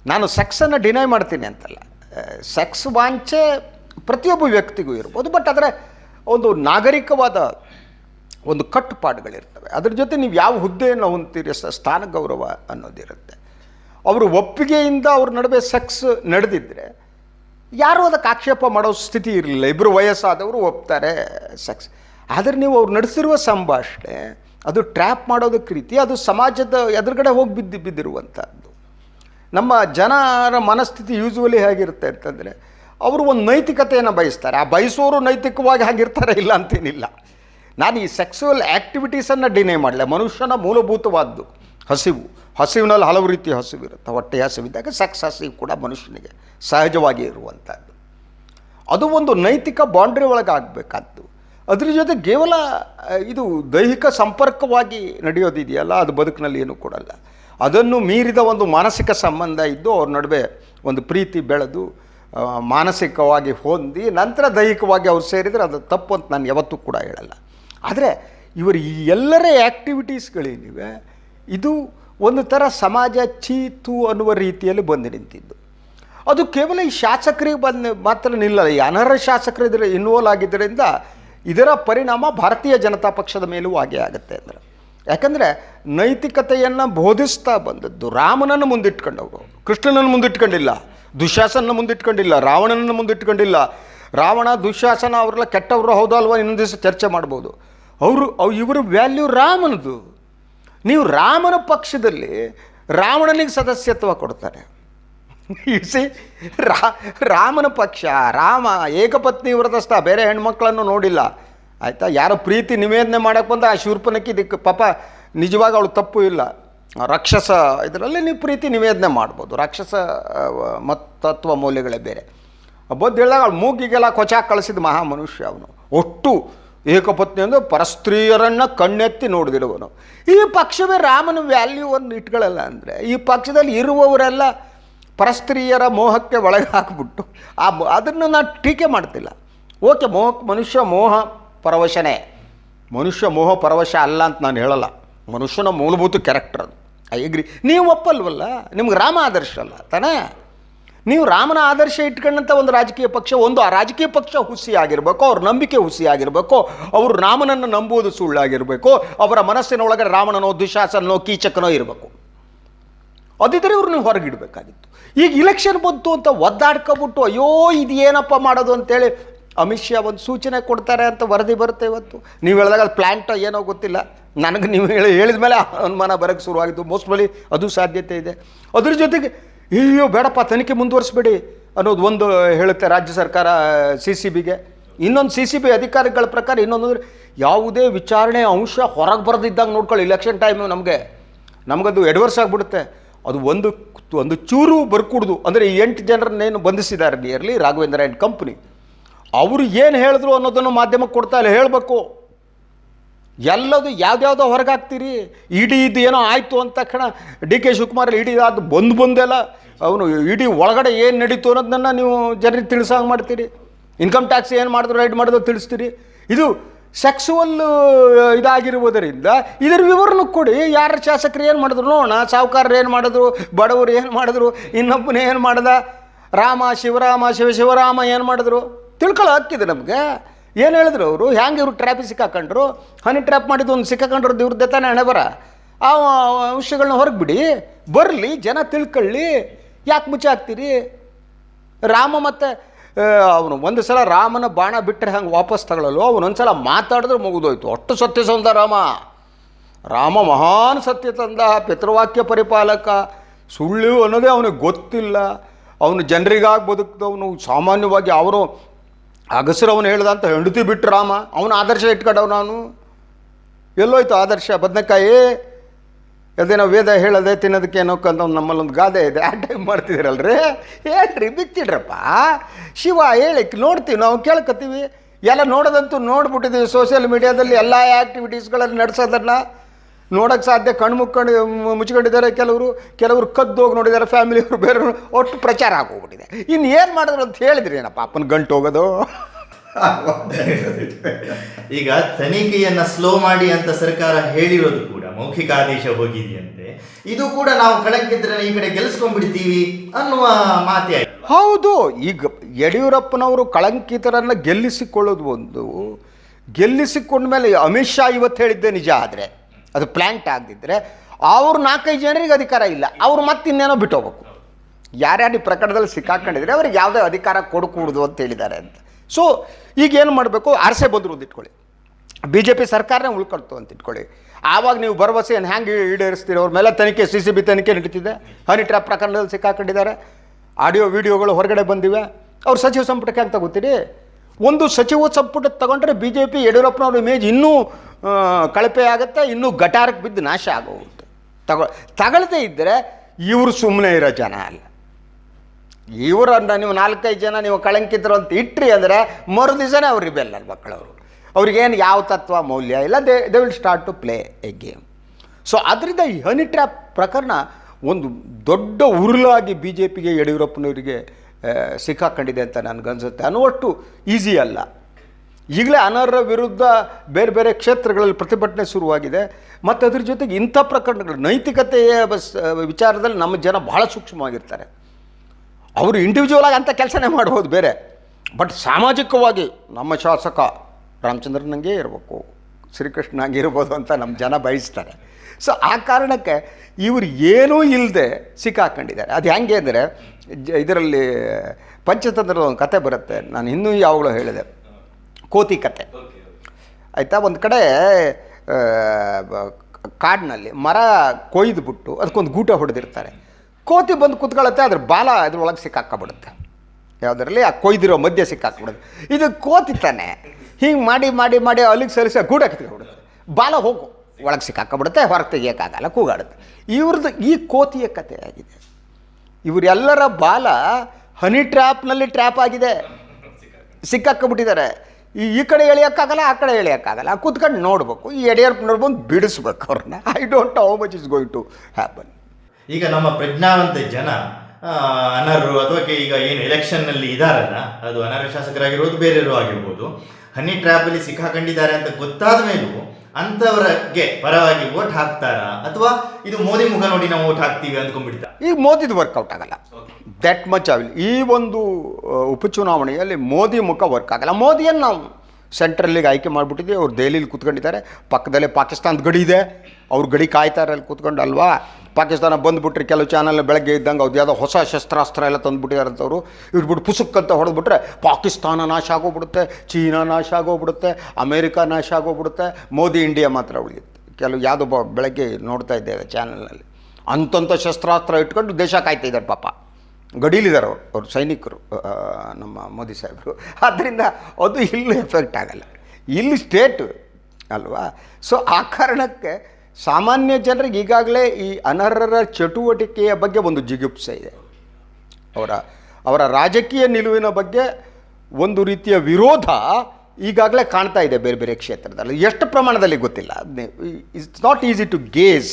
[SPEAKER 2] ನಾನು ಸೆಕ್ಸನ್ನು ಡಿನೈ ಮಾಡ್ತೀನಿ ಅಂತಲ್ಲ. ಸೆಕ್ಸ್ ವಾಂಚೆ ಪ್ರತಿಯೊಬ್ಬ ವ್ಯಕ್ತಿಗೂ ಇರ್ಬೋದು ಬಟ್ ಅದರ ಒಂದು ನಾಗರಿಕವಾದ ಒಂದು ಕಟ್ಟುಪಾಡುಗಳಿರ್ತವೆ. ಅದ್ರ ಜೊತೆ ನೀವು ಯಾವ ಹುದ್ದೆಯನ್ನು ಹೊಂದ್ತೀರಿ, ಸ- ಸ್ಥಾನ ಗೌರವ ಅನ್ನೋದಿರುತ್ತೆ. ಅವರು ಒಪ್ಪಿಗೆಯಿಂದ ಅವ್ರ ನಡುವೆ ಸೆಕ್ಸ್ ನಡೆದಿದ್ದರೆ ಯಾರೂ ಅದಕ್ಕೆ ಆಕ್ಷೇಪ ಮಾಡೋ ಸ್ಥಿತಿ ಇರಲಿಲ್ಲ. ಇಬ್ಬರು ವಯಸ್ಸಾದವರು ಒಪ್ತಾರೆ ಸೆಕ್ಸ್ ಆದರೆ ನೀವು ಅವ್ರು ನಡೆಸಿರುವ ಸಂಭಾಷಣೆ, ಅದು ಟ್ರ್ಯಾಪ್ ಮಾಡೋದಕ್ಕೆ ರೀತಿ, ಅದು ಸಮಾಜದ ಎದುರುಗಡೆ ಹೋಗಿ ಬಿದ್ದು ಬಿದ್ದಿರುವಂಥದ್ದು ನಮ್ಮ ಜನರ ಮನಸ್ಥಿತಿ ಯೂಸ್ವಲಿ ಹೇಗಿರುತ್ತೆ ಅಂತಂದರೆ, ಅವರು ಒಂದು ನೈತಿಕತೆಯನ್ನು ಬಯಸ್ತಾರೆ. ಆ ಬಯಸೋರು ನೈತಿಕವಾಗಿ ಹಾಗಿರ್ತಾರೆ, ಇಲ್ಲ ಅಂತೇನಿಲ್ಲ. ನಾನು ಈ ಸೆಕ್ಸುವಲ್ ಆ್ಯಕ್ಟಿವಿಟೀಸನ್ನು ಡಿನೈ ಮಾಡಲೆ. ಮನುಷ್ಯನ ಮೂಲಭೂತವಾದ್ದು. ಹಸಿವು. ಹಸಿವಿನಲ್ಲಿ ಹಲವು ರೀತಿಯ ಹಸಿವು ಇರುತ್ತೆ ಹೊಟ್ಟೆ ಹಸಿವಿದ್ದಾಗ ಸೆಕ್ಸ್ ಹಸಿವು ಕೂಡ ಮನುಷ್ಯನಿಗೆ ಸಹಜವಾಗಿ ಇರುವಂಥದ್ದು. ಅದು ಒಂದು ನೈತಿಕ ಬಾಂಡ್ರಿ ಒಳಗೆ ಆಗಬೇಕಾದ್ದು. ಅದ್ರ ಜೊತೆ ಕೇವಲ ಇದು ದೈಹಿಕ ಸಂಪರ್ಕವಾಗಿ ನಡೆಯೋದಿದೆಯಲ್ಲ, ಅದು ಬದುಕಿನಲ್ಲಿ ಏನೂ ಕೊಡಲ್ಲ. ಅದನ್ನು ಮೀರಿದ ಒಂದು ಮಾನಸಿಕ ಸಂಬಂಧ ಇದ್ದು ಅವ್ರ ನಡುವೆ ಒಂದು ಪ್ರೀತಿ ಬೆಳೆದು ಮಾನಸಿಕವಾಗಿ ಹೊಂದಿ, ನಂತರ ದೈಹಿಕವಾಗಿ ಅವ್ರು ಸೇರಿದರೆ ಅದು ತಪ್ಪು ಅಂತ ನಾನು ಯಾವತ್ತೂ ಕೂಡ ಹೇಳಲ್ಲ. ಆದರೆ ಇವರು ಈ ಎಲ್ಲರ ಆ್ಯಕ್ಟಿವಿಟೀಸ್ಗಳೇನಿವೆ ಇದು ಒಂದು ಥರ ಸಮಾಜ ಚೀತು ಅನ್ನುವ ರೀತಿಯಲ್ಲಿ ಬಂದು ನಿಂತಿದ್ದು. ಅದು ಕೇವಲ ಈ ಶಾಸಕರಿಗೆ ಬಂದ ಮಾತ್ರ ನಿಲ್ಲಲ್ಲ, ಈ ಅನರ್ಹ ಶಾಸಕರು ಇದರ ಇನ್ವಾಲ್ವ್ ಆಗಿದ್ದರಿಂದ ಇದರ ಪರಿಣಾಮ ಭಾರತೀಯ ಜನತಾ ಪಕ್ಷದ ಮೇಲೂ ಹಾಗೆ ಆಗುತ್ತೆ ಅಂದರೆ. ಯಾಕಂದರೆ ನೈತಿಕತೆಯನ್ನು ಬೋಧಿಸ್ತಾ ಬಂದದ್ದು ರಾಮನನ್ನು ಮುಂದಿಟ್ಕೊಂಡವರು, ಕೃಷ್ಣನನ್ನು ಮುಂದಿಟ್ಕೊಂಡಿಲ್ಲ ದುಶಾಸನ ಮುಂದಿಟ್ಕೊಂಡಿಲ್ಲ, ರಾವಣನನ್ನು ಮುಂದಿಟ್ಕೊಂಡಿಲ್ಲ. ರಾವಣ, ದುಶಾಸನ ಅವರೆಲ್ಲ ಕೆಟ್ಟವರು ಹೌದಲ್ವ, ಇನ್ನೊಂದು ದಿವಸ ಚರ್ಚೆ ಮಾಡ್ಬೋದು. ಅವರು ಅವು ಇವರ ವ್ಯಾಲ್ಯೂ ರಾಮನದು. ನೀವು ರಾಮನ ಪಕ್ಷದಲ್ಲಿ ರಾವಣನಿಗೆ ಸದಸ್ಯತ್ವ ಕೊಡ್ತಾರೆ. ಸಿ ರಾಮನ ಪಕ್ಷ, ರಾಮ, ಏಕಪತ್ನಿ ವ್ರತಸ್ಥ, ಬೇರೆ ಹೆಣ್ಮಕ್ಳನ್ನು ನೋಡಿಲ್ಲ. ಆಯಿತಾ? ಯಾರೋ ಪ್ರೀತಿ ನಿವೇದನೆ ಮಾಡೋಕ್ಕೆ ಬಂದ, ಆ ಶೂರ್ಪನಕ್ಕೆ ಇದಕ್ಕೆ ಪಾಪ ನಿಜವಾಗ ಅವಳು ತಪ್ಪು ಇಲ್ಲ. ರಾಕ್ಷಸ ಇದರಲ್ಲಿ ನೀವು ಪ್ರೀತಿ ನಿವೇದನೆ ಮಾಡ್ಬೋದು. ರಾಕ್ಷಸ ಮತ್ತತ್ವ ಮತ್ ತತ್ವ ಮೌಲ್ಯಗಳೇ ಬೇರೆ. ಬದ್ದು ಹೇಳಿದಾಗ ಅವಳು ಮೂಗಿಗೆಲ್ಲ ಕೊಚಾಕ್ ಕಳಿಸಿದ ಮಹಾ ಮನುಷ್ಯ ಅವನು. ಒಟ್ಟು ಏಕಪತ್ನಿ ಅಂದರೆ ಪರಸ್ತ್ರೀಯರನ್ನು ಕಣ್ಣೆತ್ತಿ ನೋಡಿದಿರುವನು. ಈ ಪಕ್ಷವೇ ರಾಮನ ವ್ಯಾಲ್ಯೂವನ್ನು ಇಟ್ಕೊಳ್ಳಲ್ಲ ಅಂದರೆ, ಈ ಪಕ್ಷದಲ್ಲಿ ಇರುವವರೆಲ್ಲ ಪರಸ್ತ್ರೀಯರ ಮೋಹಕ್ಕೆ ಒಳಗೆ ಹಾಕಿಬಿಟ್ಟು ಆ ಅದನ್ನು ನಾನು ಟೀಕೆ ಮಾಡ್ತಿಲ್ಲ. ಓಕೆ ಮೋಹ ಮನುಷ್ಯ ಮೋಹ ಪರವಶನೇ. ಮನುಷ್ಯ ಮೋಹ ಪರವಶ ಅಲ್ಲ ಅಂತ ನಾನು ಹೇಳಲ್ಲ. ಮನುಷ್ಯನ ಮೂಲಭೂತ ಕ್ಯಾರೆಕ್ಟರ್ ಅದು. ಐ ಅಗ್ರಿ ನೀವು ಒಪ್ಪಲ್ವಲ್ಲ? ನಿಮ್ಗೆ ರಾಮ ಆದರ್ಶ ಅಲ್ಲ, ತಾನೇ? ನೀವು ರಾಮನ ಆದರ್ಶ ಇಟ್ಕೊಂಡಂಥ ಒಂದು ರಾಜಕೀಯ ಪಕ್ಷ, ಒಂದು ಆ ರಾಜಕೀಯ ಪಕ್ಷ ಹುಸಿ ಆಗಿರಬೇಕು ಅವ್ರ ನಂಬಿಕೆ ಹುಸಿ ಆಗಿರಬೇಕು ಅವರು ರಾಮನನ್ನು ನಂಬುವುದು ಸುಳ್ಳಾಗಿರಬೇಕು, ಅವರ ಮನಸ್ಸಿನ ಒಳಗಡೆ ರಾಮನನೋ ದುಶಾಸನೋ ಕೀಚಕನೋ ಇರಬೇಕು. ಅದಿದ್ದರೆ ಇವ್ರು ನೀವು ಹೊರಗಿಡಬೇಕಾಗಿತ್ತು. ಈಗ ಇಲೆಕ್ಷನ್ ಬಂತು ಅಂತ ಒದ್ದಾಡ್ಕೊಬಿಟ್ಟು, ಅಯ್ಯೋ ಇದು ಏನಪ್ಪ ಮಾಡೋದು ಅಂತೇಳಿ ಅಮಿತ್ ಶಾ ಒಂದು ಸೂಚನೆ ಕೊಡ್ತಾರೆ ಅಂತ ವರದಿ ಬರುತ್ತೆ ಇವತ್ತು. ನೀವು ಹೇಳಿದಾಗ ಅದು ಪ್ಲ್ಯಾಂಟ್ ಏನೋ ಗೊತ್ತಿಲ್ಲ. ನನಗೆ ನೀವು ಹೇಳಿ, ಹೇಳಿದ ಮೇಲೆ ಅನುಮಾನ ಬರೋಕ್ಕೆ ಶುರುವಾಗಿತ್ತು. ಮೋಸ್ಟ್ಲಿ ಅದು ಸಾಧ್ಯತೆ ಇದೆ. ಅದ್ರ ಜೊತೆಗೆ ಅಯ್ಯೋ ಬೇಡಪ್ಪ, ತನಿಖೆ ಮುಂದುವರಿಸ್ಬೇಡಿ ಅನ್ನೋದು ಒಂದು ಹೇಳುತ್ತೆ ರಾಜ್ಯ ಸರ್ಕಾರ ಸಿ ಸಿ ಬಿಗೆ. ಇನ್ನೊಂದು ಸಿ ಸಿ ಬಿ ಅಧಿಕಾರಿಗಳ ಪ್ರಕಾರ ಇನ್ನೊಂದು ಯಾವುದೇ ವಿಚಾರಣೆ ಅಂಶ ಹೊರಗೆ ಬರೆದಿದ್ದಾಗ ನೋಡ್ಕೊಳ್ಳಿ ಇಲೆಕ್ಷನ್ ಟೈಮು ನಮಗೆ. ನಮಗದು ಎಡ್ವರ್ಸ್ ಆಗಿಬಿಡುತ್ತೆ. ಅದು ಒಂದು ಒಂದು ಚೂರು ಬರ್ಕೂಡ್ದು. ಅಂದರೆ ಈ ಎಂಟು ಜನರನ್ನೇನು ಬಂಧಿಸಿದ್ದಾರೆ ನಿಯರ್ಲಿ ರಾಘವೇಂದ್ರ ಆ್ಯಂಡ್ ಕಂಪ್ನಿ. ಅವರು ಏನು ಹೇಳಿದ್ರು ಅನ್ನೋದನ್ನು ಮಾಧ್ಯಮಕ್ಕೆ ಕೊಡ್ತಾ ಇಲ್ಲ, ಹೇಳಬೇಕು. ಎಲ್ಲದು ಯಾವ್ದ್ಯಾವುದೋ ಹೊರಗಾಗ್ತೀರಿ? ಇಡಿ ಇದು ಏನೋ ಆಯಿತು ಅಂತ ತಕ್ಷಣ ಡಿ ಕೆ ಶಿವಕುಮಾರ್ ಇಡಿ ಅದು ಬಂದು ಬಂದೆಲ್ಲ. ಅವನು ಇಡೀ ಒಳಗಡೆ ಏನು ನಡೀತು ಅನ್ನೋದನ್ನ ನೀವು ಜನರಿಗೆ ತಿಳಿಸೋಂಗೆ ಮಾಡ್ತೀರಿ. ಇನ್ಕಮ್ ಟ್ಯಾಕ್ಸ್ ಏನು ಮಾಡಿದ್ರು ರೈಡ್ ಮಾಡಿದ್ರು ತಿಳಿಸ್ತೀರಿ. ಇದು ಸೆಕ್ಸುವಲ್ ಇದಾಗಿರುವುದರಿಂದ ಇದರ ವಿವರಣೆ ಕೊಡಿ. ಯಾರ ಶಾಸಕರು ಏನು ಮಾಡಿದ್ರು ನೋಡೋಣ. ಸಾಹುಕಾರರು ಏನು ಮಾಡಿದ್ರು, ಬಡವರು ಏನು ಮಾಡಿದ್ರು, ಇನ್ನೊಬ್ಬನೇ ಏನು ಮಾಡ್ದ? ರಾಮ, ಶಿವರಾಮ, ಶಿವ, ಶಿವರಾಮ ಏನು ಮಾಡಿದ್ರು? ತಿಳ್ಕೊಳ್ಳೋ ಹಕ್ಕಿದೆ ನಮಗೆ. ಏನು ಹೇಳಿದ್ರು ಅವರು? ಹ್ಯಾಂಗೆ ಇವ್ರು ಟ್ರ್ಯಾಪಿಗೆ ಸಿಕ್ಕಾಕೊಂಡ್ರು? ಹನಿ ಟ್ರ್ಯಾಪ್ ಮಾಡಿದ್ದು ಒಂದು ಸಿಕ್ಕಾಕೊಂಡ್ರದ್ದು ಇವ್ರದ್ದೆ ತಾನೇ ಹಣೆ ಬರ. ಆ ವಿಷಯಗಳನ್ನ ಹೊರಗೆ ಬಿಡಿ ಬರಲಿ, ಜನ ತಿಳ್ಕೊಳ್ಳಿ. ಯಾಕೆ ಮುಚ್ಚ ಹಾಕ್ತೀರಿ? ರಾಮ ಮತ್ತು ಅವನು ಒಂದು ಸಲ ರಾಮನ ಬಾಣ ಬಿಟ್ಟರೆ ಹಂಗೆ ವಾಪಸ್ ತಗೊಳ್ಳಲು ಅವನು ಒಂದು ಸಲ ಮಾತಾಡಿದ್ರೆ ಮುಗಿದೋಯ್ತು. ಅಷ್ಟು ಸತ್ಯಸಂಧ ರಾಮ. ರಾಮ ಮಹಾನ್ ಸತ್ಯ ತಂದ, ಪಿತೃವಾಕ್ಯ ಪರಿಪಾಲಕ. ಸುಳ್ಳು ಅನ್ನೋದೇ ಅವನಿಗೆ ಗೊತ್ತಿಲ್ಲ. ಅವನು ಜನರಿಗಾಗಿ ಬದುಕಿದವನು. ಸಾಮಾನ್ಯವಾಗಿ ಅವರು ಅಗಸರು ಅವನು ಹೇಳ್ದ ಹೆಂಡತಿ ಬಿಟ್ಟು ರಾಮ. ಅವನ ಆದರ್ಶ ಇಟ್ಕೊಂಡವ್ ನಾನು. ಎಲ್ಲೋಯ್ತು ಆದರ್ಶ ಬದನೆಕಾಯಿ. ಅದೇನೋ ವೇದ ಹೇಳದೆ ತಿನ್ನೋದಕ್ಕೆ ಏನೋ ಅಂತ ಒಂದು ನಮ್ಮಲ್ಲೊಂದು ಗಾದೆ ಇದೆ. ಆ ಟೈಮ್ ಮಾಡ್ತಿದ್ದೀರಲ್ರಿ? ಹೇಳ್ರಿ ಬಿತ್ತಿಡ್ರಪ್ಪ ಶಿವ ಹೇಳಿ, ನೋಡ್ತೀವಿ ನಾವು, ಕೇಳ್ಕೊತೀವಿ. ಎಲ್ಲ ನೋಡೋದಂತೂ ನೋಡ್ಬಿಟ್ಟಿದ್ದೀವಿ ಸೋಷಿಯಲ್ ಮೀಡಿಯಾದಲ್ಲಿ ಎಲ್ಲ ಆ್ಯಕ್ಟಿವಿಟೀಸ್ಗಳಲ್ಲಿ ನಡೆಸೋದನ್ನು. ನೋಡೋಕ್ಕೆ ಸಾಧ್ಯ ಕಣ್ಣು ಮುಕ್ಕೊಂಡು ಮುಚ್ಕೊಂಡಿದ್ದಾರೆ ಕೆಲವರು ಕೆಲವರು ಕದ್ದು ಹೋಗಿ ನೋಡಿದ್ದಾರೆ ಫ್ಯಾಮಿಲಿಯವರು ಬೇರೆ ಒಟ್ಟು ಪ್ರಚಾರ ಆಗೋಗ್ಬಿಟ್ಟಿದೆ. ಇನ್ನು ಏನು ಮಾಡಿದ್ರು ಅಂತ ಹೇಳಿದ್ರಿ ಏನಪ್ಪ ಅಪ್ಪನ ಗಂಟು ಹೋಗೋದು? <laughs>
[SPEAKER 1] ಈಗ ತನಿಖೆಯನ್ನು ಸ್ಲೋ ಮಾಡಿ ಅಂತ ಸರ್ಕಾರ ಹೇಳಿರೋದು ಕೂಡ ಮೌಖಿಕ ಆದೇಶ ಹೋಗಿದೆಯಂತೆ. ಇದು ಕೂಡ ನಾವು ಕಳಂಕಿದ್ರೆ ಈ ಕಡೆ ಗೆಲ್ಸ್ಕೊಂಡ್ಬಿಡ್ತೀವಿ ಅನ್ನುವ ಮಾತೇ.
[SPEAKER 2] ಹೌದು ಈಗ ಯಡಿಯೂರಪ್ಪನವರು ಕಳಂಕಿತರನ್ನು ಗೆಲ್ಲಿಸಿಕೊಳ್ಳೋದು ಒಂದು ಗೆಲ್ಲಿಸಿಕೊಂಡ ಮೇಲೆ ಅಮಿತ್ ಶಾ ಇವತ್ತು ಹೇಳಿದ್ದೆ ನಿಜ ಆದರೆ. ಅದು ಪ್ಲ್ಯಾಂಟ್ ಆಗದಿದ್ದರೆ ಅವ್ರು ನಾಲ್ಕೈದು ಜನರಿಗೆ ಅಧಿಕಾರ ಇಲ್ಲ. ಅವ್ರು ಮತ್ತೆ ಇನ್ನೇನೋ ಬಿಟ್ಟು ಯಾರ್ಯಾರು ಈ ಪ್ರಕರಣದಲ್ಲಿ ಸಿಕ್ಕಾಕೊಂಡಿದ್ರೆ ಅವ್ರಿಗೆ ಯಾವುದೇ ಅಧಿಕಾರ ಕೊಡಕೂಡ್ದು ಅಂತ ಹೇಳಿದ್ದಾರೆ ಅಂತ. ಸೊ ಈಗ ಏನು ಮಾಡಬೇಕು? ಆರ್ಸೆ ಬಂದರು ಅಂತ ಇಟ್ಕೊಳ್ಳಿ. ಬಿ ಜೆ ಪಿ ಸರ್ಕಾರನೇ ಉಳ್ಕೊಳ್ತು ಅಂತ ಇಟ್ಕೊಳ್ಳಿ. ಆವಾಗ ನೀವು ಭರವಸೆಯನ್ನು ಹ್ಯಾಂಗೆ ಈಡೇರಿಸ್ತೀರಿ ಅವ್ರ ಮೇಲೆ ತನಿಖೆ, ಸಿ ಸಿ ಬಿ ತನಿಖೆ ನಡೀತಿದೆ. ಹನಿ ಟ್ರ್ಯಾಪ್ ಪ್ರಕರಣದಲ್ಲಿ ಸಿಕ್ಕಾಕೊಂಡಿದ್ದಾರೆ. ಆಡಿಯೋ, ವಿಡಿಯೋಗಳು ಹೊರಗಡೆ ಬಂದಿವೆ. ಅವ್ರು ಸಚಿವ ಸಂಪುಟಕ್ಕೆ ಹ್ಯಾಂಗೆ ತಗೋತೀರಿ? ಒಂದು ಸಚಿವ ಸಂಪುಟ ತಗೊಂಡ್ರೆ ಬಿ ಜೆ ಪಿ ಯಡಿಯೂರಪ್ಪನವ್ರ ಇಮೇಜ್ ಇನ್ನೂ ಕಳಪೆ ಆಗುತ್ತೆ, ಇನ್ನೂ ಗಟಾರಕ್ಕೆ ಬಿದ್ದು ನಾಶ ಆಗೋಗುತ್ತೆ. ತಗೊ, ತಗೊಳ್ದೇ ಇದ್ದರೆ ಇವರು ಸುಮ್ಮನೆ ಇರೋ ಜನ ಅಲ್ಲ. ಇವರನ್ನ ನೀವು ನಾಲ್ಕೈದು ಜನ ನೀವು ಕಳಂಕಿದ್ರು ಅಂತ ಇಟ್ರಿ ಅಂದರೆ ಮರು ದಿವಸನೇ ಅವ್ರು ರಿಬೆಲ್ ಮಕ್ಕಳವರು. ಅವ್ರಿಗೇನು ಯಾವ ತತ್ವ, ಮೌಲ್ಯ ಇಲ್ಲ, they they will start to play a game so ಅದರಿಂದ ಈ ಹನಿ ಟ್ರ್ಯಾಪ್ ಪ್ರಕರಣ ಒಂದು ದೊಡ್ಡ ಉರುಳಾಗಿ ಬಿ ಜೆ ಪಿಗೆ ಯಡಿಯೂರಪ್ಪನವರಿಗೆ ಸಿಕ್ಕಾಕೊಂಡಿದೆ ಅಂತ ನನಗನ್ಸುತ್ತೆ. ಅನ್ನುವಷ್ಟು ಈಸಿ ಅಲ್ಲ. ಈಗಲೇ ಅನರ್ಹ ವಿರುದ್ಧ ಬೇರೆ ಬೇರೆ ಕ್ಷೇತ್ರಗಳಲ್ಲಿ ಪ್ರತಿಭಟನೆ ಶುರುವಾಗಿದೆ. ಮತ್ತು ಅದ್ರ ಜೊತೆಗೆ ಇಂಥ ಪ್ರಕರಣಗಳು, ನೈತಿಕತೆಯ ವಿಚಾರದಲ್ಲಿ ನಮ್ಮ ಜನ ಬಹಳ ಸೂಕ್ಷ್ಮವಾಗಿರ್ತಾರೆ. ಅವರು ಇಂಡಿವಿಜುವಲ್ ಆಗಿ ಅಂಥ ಕೆಲಸನೇ ಮಾಡ್ಬೋದು ಬೇರೆ. ಬಟ್ ಸಾಮಾಜಿಕವಾಗಿ ನಮ್ಮ ಶಾಸಕ ರಾಮಚಂದ್ರನಂಗೆ ಇರಬೇಕು ಶ್ರೀಕೃಷ್ಣಂಗೆ ಇರ್ಬೋದು ಅಂತ ನಮ್ಮ ಜನ ಬಯಸ್ತಾರೆ. ಸೊ ಆ ಕಾರಣಕ್ಕೆ ಇವರು ಏನೂ ಇಲ್ಲದೆ ಸಿಕ್ಕಾಕೊಂಡಿದ್ದಾರೆ. ಅದು ಹೆಂಗೆ ಅಂದರೆ ಇದರಲ್ಲಿ ಪಂಚತಂತ್ರದ ಒಂದು ಕತೆ ಬರುತ್ತೆ. ನಾನು ಇನ್ನೂ ಯಾವಾಗಲೂ ಹೇಳಿದೆ. ಕೋತಿ ಕತೆ. ಆಯಿತಾ? ಒಂದು ಕಡೆ ಕಾಡಿನಲ್ಲಿ ಮರ ಕೊಯ್ದು ಬಿಟ್ಟು ಅದಕ್ಕೊಂದು ಗೂಟ ಹೊಡೆದಿರ್ತಾರೆ. ಕೋತಿ ಬಂದು ಕುತ್ಕೊಳ್ಳುತ್ತೆ, ಅದ್ರ ಬಾಲ ಅದ್ರೊಳಗೆ ಸಿಕ್ಕಾಕ್ಕೊಬಿಡುತ್ತೆ. ಯಾವುದರಲ್ಲಿ? ಆ ಕೊಯ್ದಿರೋ ಮಧ್ಯೆ ಸಿಕ್ಕಾಕ್ಬಿಡುತ್ತೆ ಇದು ಕೋತಿ ತಾನೆ. ಹಿಂಗೆ ಮಾಡಿ ಮಾಡಿ ಮಾಡಿ ಅಲ್ಲಿಗೆ ಸರಿಸ ಗೂಟ ಕಿತ್ಕೊಂಡ್ಬಿಡುತ್ತೆ. ಬಾಲ ಹೋಗು, ಒಳಗೆ ಸಿಕ್ಕಾಕ್ಕೊಬಿಡುತ್ತೆ, ಹೊರಗೆ ತೆಗಿಯೋಕ್ಕಾಗಲ್ಲ, ಕೂಗಾಡುತ್ತೆ. ಇವ್ರದ್ದು ಈ ಕೋತಿಯ ಕಥೆ ಆಗಿದೆ. ಇವರೆಲ್ಲರ ಬಾಲ ಹನಿ ಟ್ರ್ಯಾಪ್ನಲ್ಲಿ ಟ್ರ್ಯಾಪ್ ಆಗಿದೆ. ಸಿಕ್ಕಾಕ್ಬಿಟ್ಟಿದ್ದಾರೆ. ಈ ಈ ಕಡೆ ಎಳೆಯೋಕ್ಕಾಗಲ್ಲ, ಆ ಕಡೆ ಎಳೆಯೋಕ್ಕಾಗಲ್ಲ. ಕೂತ್ಕೊಂಡು ನೋಡ್ಬೇಕು, ಈ ಯಡಿಯೂರಪ್ಪನವ್ರು ಬಂದು ಬಿಡಿಸ್ಬೇಕು ಅವ್ರನ್ನ. I don't how much is going to happen
[SPEAKER 1] ಈಗ ನಮ್ಮ ಪ್ರಜ್ಞಾವಂತ ಜನ ಅನರ್ಹರು ಅಥವಾ ಈಗ ಏನು ಎಲೆಕ್ಷನ್ನಲ್ಲಿ ಇದಾರಲ್ಲ, ಅದು ಅನರ್ಹ ಶಾಸಕರಾಗಿರ್ಬೋದು, ಬೇರೆಯವರು ಆಗಿರ್ಬೋದು, ಹನಿ ಟ್ರ್ಯಾಪಲ್ಲಿ ಸಿಕ್ಕಾಕೊಂಡಿದ್ದಾರೆ ಅಂತ ಗೊತ್ತಾದ ಮೇಲೂ ಅಂಥವ್ರಿಗೆ ಪರವಾಗಿ ವೋಟ್ ಹಾಕ್ತಾರಾ? ಅಥವಾ ಇದು ಮೋದಿ ಮುಖ ನೋಡಿ ನಾವು ವೋಟ್ ಹಾಕ್ತೀವಿ ಅಂದ್ಕೊಂಡ್ಬಿಡ್ತಾ
[SPEAKER 2] ಈಗ ಮೋದಿದು ವರ್ಕೌಟ್ ಆಗಲ್ಲ. ದಟ್ ಮಚ್ ಆಗಲಿ ಈ ಒಂದು ಉಪಚುನಾವಣೆಯಲ್ಲಿ ಮೋದಿ ಮುಖ ವರ್ಕ್ ಆಗಲ್ಲ. ಮೋದಿಯನ್ನು ನಾವು ಸೆಂಟ್ರಲ್ಲಿಗೆ ಆಯ್ಕೆ ಮಾಡಿಬಿಟ್ಟಿದ್ದೀವಿ ಅವ್ರು ದೆಹಲಿಲಿ ಕೂತ್ಕೊಂಡಿದ್ದಾರೆ. ಪಕ್ಕದಲ್ಲೇ ಪಾಕಿಸ್ತಾನದ ಗಡಿ ಇದೆ. ಅವ್ರು ಗಡಿ ಕಾಯ್ತಾರೆ ಅಲ್ಲಿ ಕೂತ್ಕೊಂಡು ಅಲ್ವಾ? ಪಾಕಿಸ್ತಾನ ಬಂದುಬಿಟ್ರೆ ಕೆಲವು ಚಾನಲ್ ಬೆಳಗ್ಗೆ ಇದ್ದಂಗೆ ಅವ್ರು ಯಾವುದೋ ಹೊಸ ಶಸ್ತ್ರಾಸ್ತ್ರ ಎಲ್ಲ ತಂದುಬಿಟ್ಟಿದ್ದಾರೆ ಅಂತವ್ರು ಇಟ್ಬಿಟ್ಟು ಪುಸುಕ್ ಅಂತ ಹೊಡೆದ್ಬಿಟ್ರೆ ಪಾಕಿಸ್ತಾನ ನಾಶ ಆಗೋಗ್ಬಿಡುತ್ತೆ. ಚೀನಾ ನಾಶ ಆಗೋಗ್ಬಿಡುತ್ತೆ. ಅಮೇರಿಕಾ ನಾಶ ಆಗೋಗ್ಬಿಡುತ್ತೆ. ಮೋದಿ ಇಂಡಿಯಾ ಮಾತ್ರ ಉಳಿಯುತ್ತೆ. ಕೆಲವು ಯಾವುದೋ ಬೆಳಗ್ಗೆ ನೋಡ್ತಾ ಇದ್ದೇವೆ ಚಾನಲ್ನಲ್ಲಿ ಅಂತಂಥ ಶಸ್ತ್ರಾಸ್ತ್ರ ಇಟ್ಕೊಂಡು ದೇಶ ಕಾಯ್ತಾ ಇದ್ದಾರೆ ಪಾಪ. ಗಡೀಲಿದ್ದಾರೆ ಅವರು, ಅವ್ರ ಸೈನಿಕರು ನಮ್ಮ ಮೋದಿ ಸಾಹೇಬರು. ಆದ್ದರಿಂದ ಅದು ಇಲ್ಲಿ ಎಫೆಕ್ಟ್ ಆಗಲ್ಲ. ಇಲ್ಲಿ ಸ್ಟೇಟ್ ಅಲ್ವಾ? ಸೊ ಆ ಕಾರಣಕ್ಕೆ ಸಾಮಾನ್ಯ ಜನರಿಗೆ ಈಗಾಗಲೇ ಈ ಅನರ್ಹರ ಚಟುವಟಿಕೆಯ ಬಗ್ಗೆ ಒಂದು ಜಿಗುಪ್ಸೆ ಇದೆ. ಅವರ ಅವರ ರಾಜಕೀಯ ನಿಲುವಿನ ಬಗ್ಗೆ ಒಂದು ರೀತಿಯ ವಿರೋಧ ಈಗಾಗಲೇ ಕಾಣ್ತಾ ಇದೆ ಬೇರೆ ಬೇರೆ ಕ್ಷೇತ್ರದಲ್ಲಿ. ಎಷ್ಟು ಪ್ರಮಾಣದಲ್ಲಿ ಗೊತ್ತಿಲ್ಲ. It's not easy to guess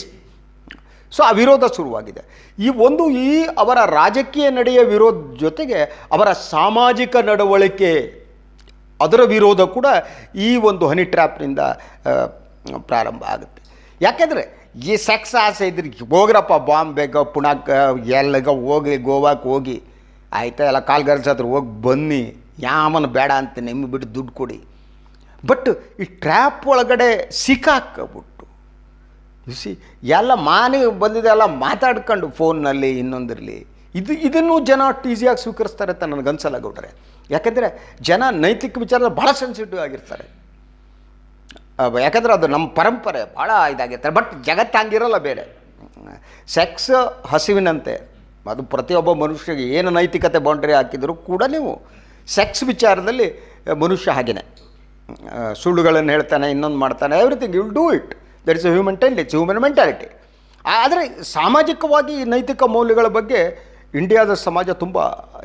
[SPEAKER 2] so ಆ ವಿರೋಧ ಶುರುವಾಗಿದೆ. ಈ ಒಂದು ಈ ಅವರ ರಾಜಕೀಯ ನಡೆಯ ವಿರೋಧ ಜೊತೆಗೆ ಅವರ ಸಾಮಾಜಿಕ ನಡವಳಿಕೆ ಅದರ ವಿರೋಧ ಕೂಡ ಈ ಒಂದು ಹನಿ ಟ್ರ್ಯಾಪ್ನಿಂದ ಪ್ರಾರಂಭ ಆಗುತ್ತೆ. ಯಾಕೆಂದರೆ ಈ ಸೆಕ್ಸ್ ಆಸೆ ಇದ್ರೆ ಹೋಗ್ರಪ್ಪ ಬಾಂಬೆಗ ಪುಣಾಕ ಎಲ್ಲಿಗ ಹೋಗಿ ಗೋವಾಕ್ಕೆ ಹೋಗಿ, ಆಯ್ತಾ ಎಲ್ಲ ಕಾಲ್ಗರ್ಸಾದ್ರು ಹೋಗಿ ಬನ್ನಿ ಯಾಮನ ಬೇಡ ಅಂತ ನಿಮ್ಮ ಬಿಟ್ಟು ದುಡ್ಡು ಕೊಡಿ. ಬಟ್ ಈ ಟ್ರ್ಯಾಪ್ ಒಳಗಡೆ ಸಿಕ್ಕಾಕಬಿಟ್ಟು ಸಿ ಎಲ್ಲ ಮಾನಿ ಬಂದಿದೆಲ್ಲ ಮಾತಾಡ್ಕೊಂಡು ಫೋನ್ನಲ್ಲಿ ಇನ್ನೊಂದಿರಲಿ. ಇದು, ಇದನ್ನು ಜನ ಈಸಿಯಾಗಿ ಸ್ವೀಕರಿಸ್ತಾರೆ ಅಂತ ನನಗನ್ಸಲ್ಲ ಗೌಡ್ರೆ. ಯಾಕೆಂದರೆ ಜನ ನೈತಿಕ ವಿಚಾರದಲ್ಲಿ ಭಾಳ ಸೆನ್ಸಿಟಿವ್ ಆಗಿರ್ತಾರೆ. ಯಾಕಂದರೆ ಅದು ನಮ್ಮ ಪರಂಪರೆ ಭಾಳ ಇದಾಗಿರ್ತಾರೆ. ಬಟ್ ಜಗತ್ತು ಹಂಗಿರಲ್ಲ ಬೇರೆ. ಸೆಕ್ಸ್ ಹಸಿವಿನಂತೆ. ಅದು ಪ್ರತಿಯೊಬ್ಬ ಮನುಷ್ಯಗೆ ಏನು ನೈತಿಕತೆ ಬೌಂಡ್ರಿ ಹಾಕಿದರೂ ಕೂಡ ನೀವು ಸೆಕ್ಸ್ ವಿಚಾರದಲ್ಲಿ ಮನುಷ್ಯ ಹಾಗೆಯೇ ಸುಳ್ಳುಗಳನ್ನು ಹೇಳ್ತಾನೆ, ಇನ್ನೊಂದು ಮಾಡ್ತಾನೆ everything will do it that is a human it's human mentality ಆದರೆ ಸಾಮಾಜಿಕವಾಗಿ ನೈತಿಕ ಮೌಲ್ಯಗಳ ಬಗ್ಗೆ ಇಂಡಿಯಾದ ಸಮಾಜ ತುಂಬ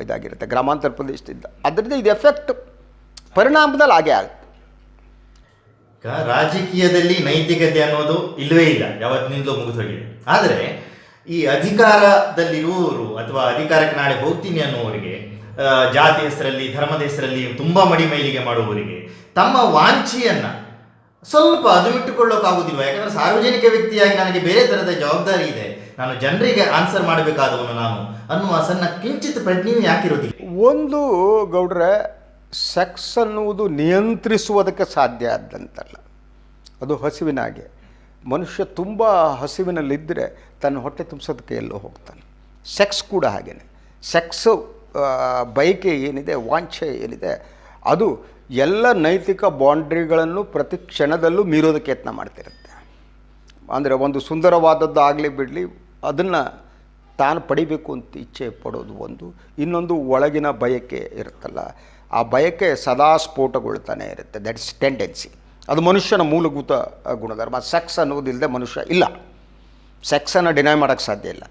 [SPEAKER 2] ಇದಾಗಿರುತ್ತೆ, ಗ್ರಾಮಾಂತರ ಪ್ರದೇಶದಿಂದ. ಅದರಿಂದ ಇದು ಎಫೆಕ್ಟ್ ಪರಿಣಾಮದಲ್ಲಿ ಹಾಗೆ ಆಗುತ್ತೆ.
[SPEAKER 1] ರಾಜಕೀಯದಲ್ಲಿ ನೈತಿಕತೆ ಅನ್ನೋದು ಇಲ್ಲವೇ ಇಲ್ಲ, ಯಾವತ್ತಿನಿಂದಲೂ ಮುಗಿದೋಗಿದೆ ಆದರೆ ಈ ಅಧಿಕಾರದಲ್ಲಿರುವವರು ಅಥವಾ ಅಧಿಕಾರಕ್ಕೆ ನಾಳೆ ಹೋಗ್ತೀನಿ ಅನ್ನುವರಿಗೆ ಜಾತಿ ಹೆಸರಲ್ಲಿ, ಧರ್ಮದ ಹೆಸರಲ್ಲಿ ತುಂಬಾ ಮಡಿ ಮೈಲಿಗೆ ಮಾಡುವವರಿಗೆ ತಮ್ಮ ವಾಂಛೆಯನ್ನ ಸ್ವಲ್ಪ ಅದು ಅದುಮಿಟ್ಟುಕೊಳ್ಳೋಕ್ಕಾಗುದಿಲ್ವ ಯಾಕಂದ್ರೆ ಸಾರ್ವಜನಿಕ ವ್ಯಕ್ತಿಯಾಗಿ ನನಗೆ ಬೇರೆ ತರದ ಜವಾಬ್ದಾರಿ ಇದೆ. ನಾನು ಜನರಿಗೆ ಆನ್ಸರ್ ಮಾಡಬೇಕಾದವನು ನಾನು ಅನ್ನುವ ಸಣ್ಣ ಕಿಂಚಿತ್ ಪ್ರಜ್ಞೆಯೂ ಯಾಕಿರೋದಿಲ್ಲ.
[SPEAKER 2] ಒಂದು ಗೌಡ್ರೆ ಸೆಕ್ಸ್ ಅನ್ನುವುದು ನಿಯಂತ್ರಿಸುವುದಕ್ಕೆ ಸಾಧ್ಯ ಆದಂತಲ್ಲ. ಅದು ಹಸಿವಿನ ಹಾಗೆ ಮನುಷ್ಯ ತುಂಬ ಹಸಿವಿನಲ್ಲಿದ್ದರೆ ತನ್ನ ಹೊಟ್ಟೆ ತುಂಬಿಸೋದಕ್ಕೆ ಎಲ್ಲೋ ಹೋಗ್ತಾನೆ. ಸೆಕ್ಸ್ ಕೂಡ ಹಾಗೆಯೇ ಸೆಕ್ಸು ಬಯಕೆ ಏನಿದೆ, ವಾಂಛೆ ಏನಿದೆ, ಅದು ಎಲ್ಲ ನೈತಿಕ ಬೌಂಡ್ರಿಗಳನ್ನು ಪ್ರತಿ ಕ್ಷಣದಲ್ಲೂ ಮೀರೋದಕ್ಕೆ ಯತ್ನ ಮಾಡ್ತಿರುತ್ತೆ. ಅಂದರೆ ಒಂದು ಸುಂದರವಾದದ್ದು ಆಗಲಿ ಬಿಡಲಿ, ಅದನ್ನು ತಾನು ಪಡಿಬೇಕು ಅಂತ ಇಚ್ಛೆ ಪಡೋದು ಒಂದು. ಇನ್ನೊಂದು ಒಳಗಿನ ಬಯಕೆ ಇರುತ್ತಲ್ಲ, ಆ ಬಯಕೆ ಸದಾ ಸ್ಫೋಟಗೊಳ್ತಾನೆ ಇರುತ್ತೆ. ದಟ್ಸ್ ಟೆಂಡೆನ್ಸಿ ಅದು ಮನುಷ್ಯನ ಮೂಲಭೂತ ಗುಣಧರ್ಮ. ಸೆಕ್ಸ್ ಅನ್ನೋದಿಲ್ಲದೆ ಮನುಷ್ಯ ಇಲ್ಲ. ಸೆಕ್ಸನ್ನು ಡಿನೈ ಮಾಡೋಕ್ಕೆ ಸಾಧ್ಯ ಇಲ್ಲ.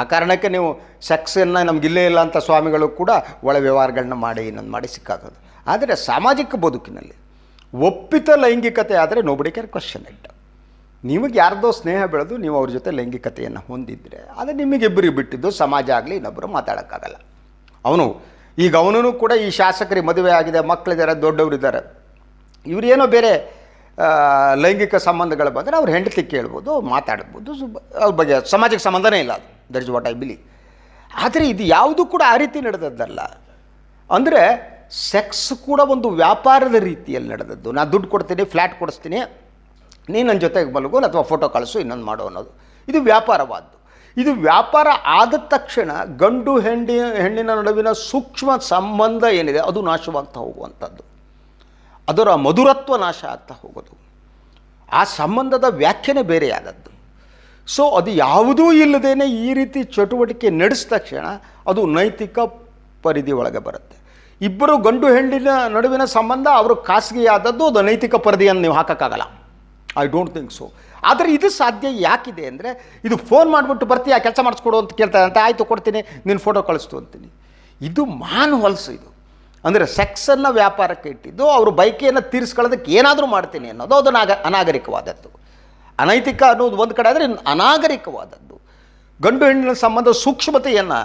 [SPEAKER 2] ಆ ಕಾರಣಕ್ಕೆ ನೀವು ಸೆಕ್ಸನ್ನು ನಮಗಿಲ್ಲೇ ಇಲ್ಲ ಅಂತ ಸ್ವಾಮಿಗಳು ಕೂಡ ಒಳ ವ್ಯವಹಾರಗಳನ್ನ ಮಾಡಿ ಇನ್ನೊಂದು ಮಾಡಿ ಸಿಕ್ಕಾಕೋದು ಆದರೆ ಸಾಮಾಜಿಕ ಬದುಕಿನಲ್ಲಿ ಒಪ್ಪಿತ ಲೈಂಗಿಕತೆ ಆದರೆ ನೋಬಡಿ ಕೇರ್ ಕ್ವಶನ್ ಇಟ್ ನಿಮಗೆ ಯಾರ್ದೋ ಸ್ನೇಹ ಬೆಳೆದು ನೀವು ಅವ್ರ ಜೊತೆ ಲೈಂಗಿಕತೆಯನ್ನು ಹೊಂದಿದ್ದರೆ ಅದು ನಿಮಗಿಬ್ಬರಿಗೆ ಬಿಟ್ಟಿದ್ದು ಸಮಾಜ ಆಗಲಿ ಇನ್ನೊಬ್ಬರು ಮಾತಾಡೋಕ್ಕಾಗಲ್ಲ. ಅವನು, ಈಗ ಅವನೂ ಕೂಡ ಈ ಶಾಸಕರಿಗೆ ಮದುವೆ ಆಗಿದೆ, ಮಕ್ಕಳಿದ್ದಾರೆ, ದೊಡ್ಡವರಿದ್ದಾರೆ. ಇವರೇನೋ ಬೇರೆ ಲೈಂಗಿಕ ಸಂಬಂಧಗಳು ಬಂದರೆ ಅವ್ರು ಹೆಂಡತಿ ಕೇಳ್ಬೋದು, ಮಾತಾಡ್ಬೋದು ಅವ್ರ ಬಗ್ಗೆ ಸಮಾಜಕ್ಕೆ ಸಂಬಂಧನೇ ಇಲ್ಲ ಅದು. That is what I believe ಆದರೆ ಇದು ಯಾವುದು ಕೂಡ ಆ ರೀತಿ ನಡೆದದ್ದಲ್ಲ. ಅಂದರೆ ಸೆಕ್ಸ್ ಕೂಡ ಒಂದು ವ್ಯಾಪಾರದ ರೀತಿಯಲ್ಲಿ ನಡೆದದ್ದು. ನಾನು ದುಡ್ಡು ಕೊಡ್ತೀನಿ ಫ್ಲ್ಯಾಟ್ ಕೊಡಿಸ್ತೀನಿ. ನೀನು ನನ್ನ ಜೊತೆಗೆ ಮಲಗು ಅಥವಾ ಫೋಟೋ ಕಳಿಸು, ಇನ್ನೊಂದು ಮಾಡು ಅನ್ನೋದು. ಇದು ವ್ಯಾಪಾರವಾದ್ದು. ಇದು ವ್ಯಾಪಾರ ಆದ ತಕ್ಷಣ ಗಂಡು ಹೆಂಡಿ, ಹೆಣ್ಣಿನ ನಡುವಿನ ಸೂಕ್ಷ್ಮ ಸಂಬಂಧ ಏನಿದೆ, ಅದು ನಾಶವಾಗ್ತಾ ಹೋಗುವಂಥದ್ದು. ಅದರ ಮಧುರತ್ವ ನಾಶ ಆಗ್ತಾ ಹೋಗೋದು. ಆ ಸಂಬಂಧದ ವ್ಯಾಖ್ಯಾನೆ ಬೇರೆಯಾದದ್ದು. ಸೊ ಅದು ಯಾವುದೂ ಇಲ್ಲದೇನೆ ಈ ರೀತಿ ಚಟುವಟಿಕೆ ನಡೆಸಿದ ತಕ್ಷಣ ಅದು ನೈತಿಕ ಪರಿಧಿ ಒಳಗೆ ಬರುತ್ತೆ. ಇಬ್ಬರು ಗಂಡು ಹೆಣ್ಣಿನ ನಡುವಿನ ಸಂಬಂಧ ಅವರು ಖಾಸಗಿಯಾದದ್ದು, ಅದು ನೈತಿಕ ಪರದೆಯನ್ನು ನೀವು ಹಾಕೋಕ್ಕಾಗಲ್ಲ. ಐ ಡೋಂಟ್ ಥಿಂಕ್ ಸೊ ಆದರೆ ಇದು ಸಾಧ್ಯ ಯಾಕಿದೆ ಅಂದರೆ, ಇದು ಫೋನ್ ಮಾಡಿಬಿಟ್ಟು ಬರ್ತೀಯಾ, ಕೆಲಸ ಮಾಡಿಸ್ಕೊಡು ಅಂತ ಕೇಳ್ತಾರೆ ಅಂತ ಆಯಿತು ಕೊಡ್ತೀನಿ ನಿನ್ನ ಫೋಟೋ ಕಳಿಸ್ತು ಅಂತೀನಿ. ಇದು ಮಾನ್ ಹೊಲಸು ಇದು. ಅಂದರೆ ಸೆಕ್ಸನ್ನು ವ್ಯಾಪಾರಕ್ಕೆ ಇಟ್ಟಿದ್ದು, ಅವರು ಬೈಕೆಯನ್ನು ತೀರಿಸ್ಕೊಳ್ಳೋದಕ್ಕೆ ಏನಾದರೂ ಮಾಡ್ತೀನಿ ಅನ್ನೋದು ಅದು ನಾಗ, ಅನಾಗರಿಕವಾದದ್ದು. ಅನೈತಿಕ ಅನ್ನೋದು ಒಂದು ಕಡೆ ಆದರೆ ಅನಾಗರಿಕವಾದದ್ದು. ಗಂಡು ಹೆಣ್ಣಿನ ಸಂಬಂಧ ಸೂಕ್ಷ್ಮತೆಯನ್ನು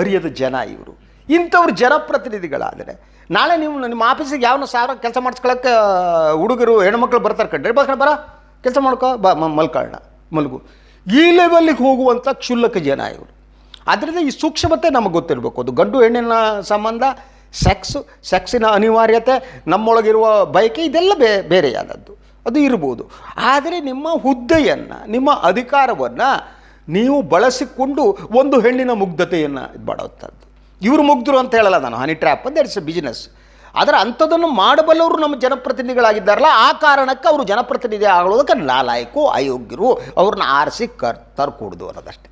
[SPEAKER 2] ಅರಿಯದ ಜನ ಇವರು. ಇಂಥವ್ರು ಜನಪ್ರತಿನಿಧಿಗಳಾದರೆ. ನಾಳೆ ನೀವು ನಿಮ್ಮ ಆಫೀಸಿಗೆ ಯಾವನ ಸಾರ ಕೆಲಸ ಮಾಡಿಸ್ಕೊಳ್ಳೋಕ್ಕೆ ಹುಡುಗರು, ಹೆಣ್ಮಕ್ಳು ಬರ್ತಾರೆ ಕಣ್ರಿ. ಬಸ್ಕೊಂಡು ಬರ ಕೆಲಸ ಮಾಡ್ಕೋ. ಬ ಮಲ್ಕಾಳ ಮಲಗು. ಈ ಲೆವೆಲ್ಲಿಗೆ ಹೋಗುವಂಥ ಕ್ಷುಲ್ಲಕ ಜನ ಇವರು. ಆದ್ದರಿಂದ ಈ ಸೂಕ್ಷ್ಮತೆ ನಮಗೆ ಗೊತ್ತಿರಬೇಕು. ಅದು ಗಂಡು ಹೆಣ್ಣಿನ ಸಂಬಂಧ ಸೆಕ್ಸ್ ಸೆಕ್ಸಿನ ಅನಿವಾರ್ಯತೆ, ನಮ್ಮೊಳಗಿರುವ ಬಯಕೆ, ಇದೆಲ್ಲ ಬೇ, ಬೇರೆಯಾದದ್ದು. ಅದು ಇರ್ಬೋದು. ಆದರೆ ನಿಮ್ಮ ಹುದ್ದೆಯನ್ನು, ನಿಮ್ಮ ಅಧಿಕಾರವನ್ನು ನೀವು ಬಳಸಿಕೊಂಡು ಒಂದು ಹೆಣ್ಣಿನ ಮುಗ್ಧತೆಯನ್ನು ಮಾಡುವಂಥದ್ದು ಇವರು ಮುಗ್ದರು ಅಂತ ಹೇಳಲ್ಲ ನಾನು honey trap is a business ಆದರೆ ಅಂಥದ್ದನ್ನು ಮಾಡಬಲ್ಲವರು ನಮ್ಮ ಜನಪ್ರತಿನಿಧಿಗಳಾಗಿದ್ದಾರಲ್ಲ, ಆ ಕಾರಣಕ್ಕೆ ಅವರು ಜನಪ್ರತಿನಿಧಿ ಆಗೋದಕ್ಕೆ ನಾಲಾಯಕು, ಅಯೋಗ್ಯರು, ಅವ್ರನ್ನ ಆರಿಸಿ ಕರ್ ತರ್ಕೂಡ್ದು ಅನ್ನೋದಷ್ಟೇ.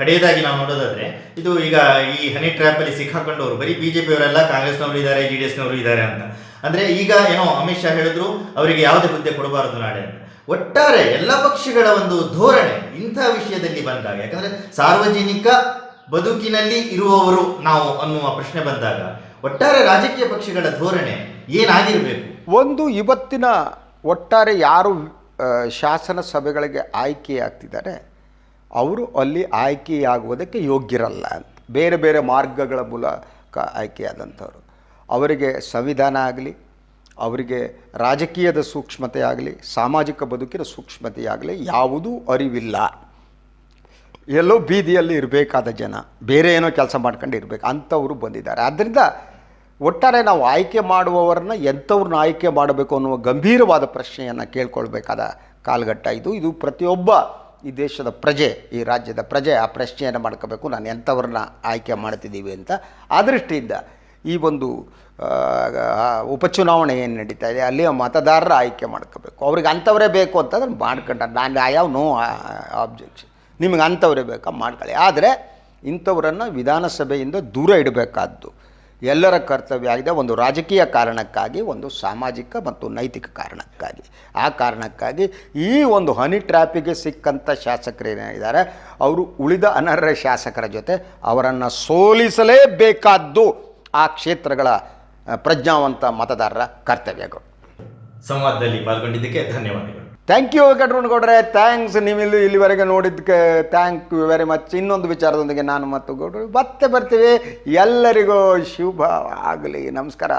[SPEAKER 1] ಕಡೆಯದಾಗಿ ನಾವು ನೋಡೋದಾದ್ರೆ, ಇದು ಈಗ ಈ ಹನಿ ಟ್ರ್ಯಾಪ್ ಅಲ್ಲಿ ಸಿಕ್ಕಾಕೊಂಡವರು, ಬರೀ ಬಿಜೆಪಿ ಅವರೆಲ್ಲ, ಕಾಂಗ್ರೆಸ್ನವರು ಇದ್ದಾರೆ ಜೆ ಡಿ ಎಸ್ನವರು ಇದ್ದಾರೆ ಅಂತ. ಅಂದ್ರೆ ಈಗ ಏನೋ ಅಮಿತ್ ಶಾ ಹೇಳಿದ್ರು, ಅವರಿಗೆ ಯಾವುದೇ ಹುದ್ದೆ ಕೊಡಬಾರದು ನಾಳೆ ಅಂತ. ಒಟ್ಟಾರೆ ಎಲ್ಲ ಪಕ್ಷಗಳ ಒಂದು ಧೋರಣೆ ಇಂಥ ವಿಷಯದಲ್ಲಿ ಬಂದಾಗ, ಯಾಕಂದ್ರೆ ಸಾರ್ವಜನಿಕ ಬದುಕಿನಲ್ಲಿ ಇರುವವರು ನಾವು ಅನ್ನುವ ಪ್ರಶ್ನೆ ಬಂದಾಗ ಒಟ್ಟಾರೆ ರಾಜಕೀಯ ಪಕ್ಷಗಳ ಧೋರಣೆ ಏನಾಗಿರಬೇಕು?
[SPEAKER 2] ಒಂದು ಇವತ್ತಿನ ಒಟ್ಟಾರೆ ಯಾರು ಶಾಸನ ಸಭೆಗಳಿಗೆ ಆಯ್ಕೆಯಾಗ್ತಿದ್ದಾರೆ, ಅವರು ಅಲ್ಲಿ ಆಯ್ಕೆಯಾಗುವುದಕ್ಕೆ ಯೋಗ್ಯರಲ್ಲ ಅಂತ. ಬೇರೆ ಬೇರೆ ಮಾರ್ಗಗಳ ಮೂಲಕ ಆಯ್ಕೆಯಾದಂಥವ್ರು. ಅವರಿಗೆ ಸಂವಿಧಾನ ಆಗಲಿ, ಅವರಿಗೆ ರಾಜಕೀಯದ ಸೂಕ್ಷ್ಮತೆ ಆಗಲಿ, ಸಾಮಾಜಿಕ ಬದುಕಿನ ಸೂಕ್ಷ್ಮತೆ ಆಗಲಿ ಯಾವುದೂ ಅರಿವಿಲ್ಲ. ಎಲ್ಲೋ ಬೀದಿಯಲ್ಲಿ ಇರಬೇಕಾದ ಜನ, ಬೇರೆ ಏನೋ ಕೆಲಸ ಮಾಡ್ಕೊಂಡು ಇರಬೇಕು, ಅಂಥವರು ಬಂದಿದ್ದಾರೆ. ಆದ್ದರಿಂದ ಒಟ್ಟಾರೆ ನಾವು ಆಯ್ಕೆ ಮಾಡುವವರನ್ನ ಎಂಥವ್ರನ್ನ ಆಯ್ಕೆ ಮಾಡಬೇಕು ಅನ್ನುವ ಗಂಭೀರವಾದ ಪ್ರಶ್ನೆಯನ್ನು ಕೇಳ್ಕೊಳ್ಬೇಕಾದ ಕಾಲಘಟ್ಟ ಇದು. ಇದು ಪ್ರತಿಯೊಬ್ಬ ಈ ದೇಶದ ಪ್ರಜೆ, ಈ ರಾಜ್ಯದ ಪ್ರಜೆ ಆ ಪ್ರಶ್ನೆಯನ್ನು ಮಾಡ್ಕೋಬೇಕು. ನಾನು ಎಂಥವ್ರನ್ನ ಆಯ್ಕೆ ಮಾಡ್ತಿದ್ದೀವಿ ಅಂತ ಆ ದೃಷ್ಟಿಯಿಂದ ಈ ಒಂದು ಉಪಚುನಾವಣೆ ಏನು ನಡೀತಾ ಇದೆ ಅಲ್ಲಿ ಮತದಾರರ ಆಯ್ಕೆ ಮಾಡ್ಕೋಬೇಕು. ಅವ್ರಿಗೆ ಅಂಥವರೇ ಬೇಕು ಅಂತಂದ್ರೆ ಮಾಡ್ಕೊಂಡ, ನಾನು ಐ ಹ್ಯಾವ್ ನೋ ಆಬ್ಜೆಕ್ಷನ್ ನಿಮಗೆ ಅಂಥವರೇ ಬೇಕಾ? ಮಾಡ್ಕೊಳ್ಳಿ. ಆದರೆ ಇಂಥವರನ್ನು ವಿಧಾನಸಭೆಯಿಂದ ದೂರ ಇಡಬೇಕಾದ್ದು. ಎಲ್ಲರ ಕರ್ತವ್ಯ ಆಗಿದೆ. ಒಂದು ರಾಜಕೀಯ ಕಾರಣಕ್ಕಾಗಿ, ಒಂದು ಸಾಮಾಜಿಕ ಮತ್ತು ನೈತಿಕ ಕಾರಣಕ್ಕಾಗಿ. ಆ ಕಾರಣಕ್ಕಾಗಿ ಈ ಒಂದು ಹನಿ ಟ್ರ್ಯಾಪಿಗೆ ಸಿಕ್ಕಂಥ ಶಾಸಕರು ಏನಿದ್ದಾರೆ? ಅವರು ಉಳಿದ ಅನರ್ಹ ಶಾಸಕರ ಜೊತೆ ಅವರನ್ನು ಸೋಲಿಸಲೇಬೇಕಾದ್ದು ಆ ಕ್ಷೇತ್ರಗಳ ಪ್ರಜ್ಞಾವಂತ ಮತದಾರರ ಕರ್ತವ್ಯಗಳು.
[SPEAKER 1] ಸಂವಾದದಲ್ಲಿ ಪಾಲ್ಗೊಂಡಿದ್ದಕ್ಕೆ ಧನ್ಯವಾದಗಳು.
[SPEAKER 2] ಥ್ಯಾಂಕ್ ಯು ಗೌಡ್ರೆ ಥ್ಯಾಂಕ್ಸ್ ನೀವಿಲ್ಲಿ ಇಲ್ಲಿವರೆಗೆ ನೋಡಿದ್ದಕ್ಕೆ ಥ್ಯಾಂಕ್ ಯು ವೆರಿ ಮಚ್ ಇನ್ನೊಂದು ವಿಚಾರದೊಂದಿಗೆ ನಾನು ಮತ್ತು ಗೌಡ್ರು ಮತ್ತೆ ಬರ್ತೀವಿ. ಎಲ್ಲರಿಗೂ ಶುಭ ಆಗಲಿ ನಮಸ್ಕಾರ.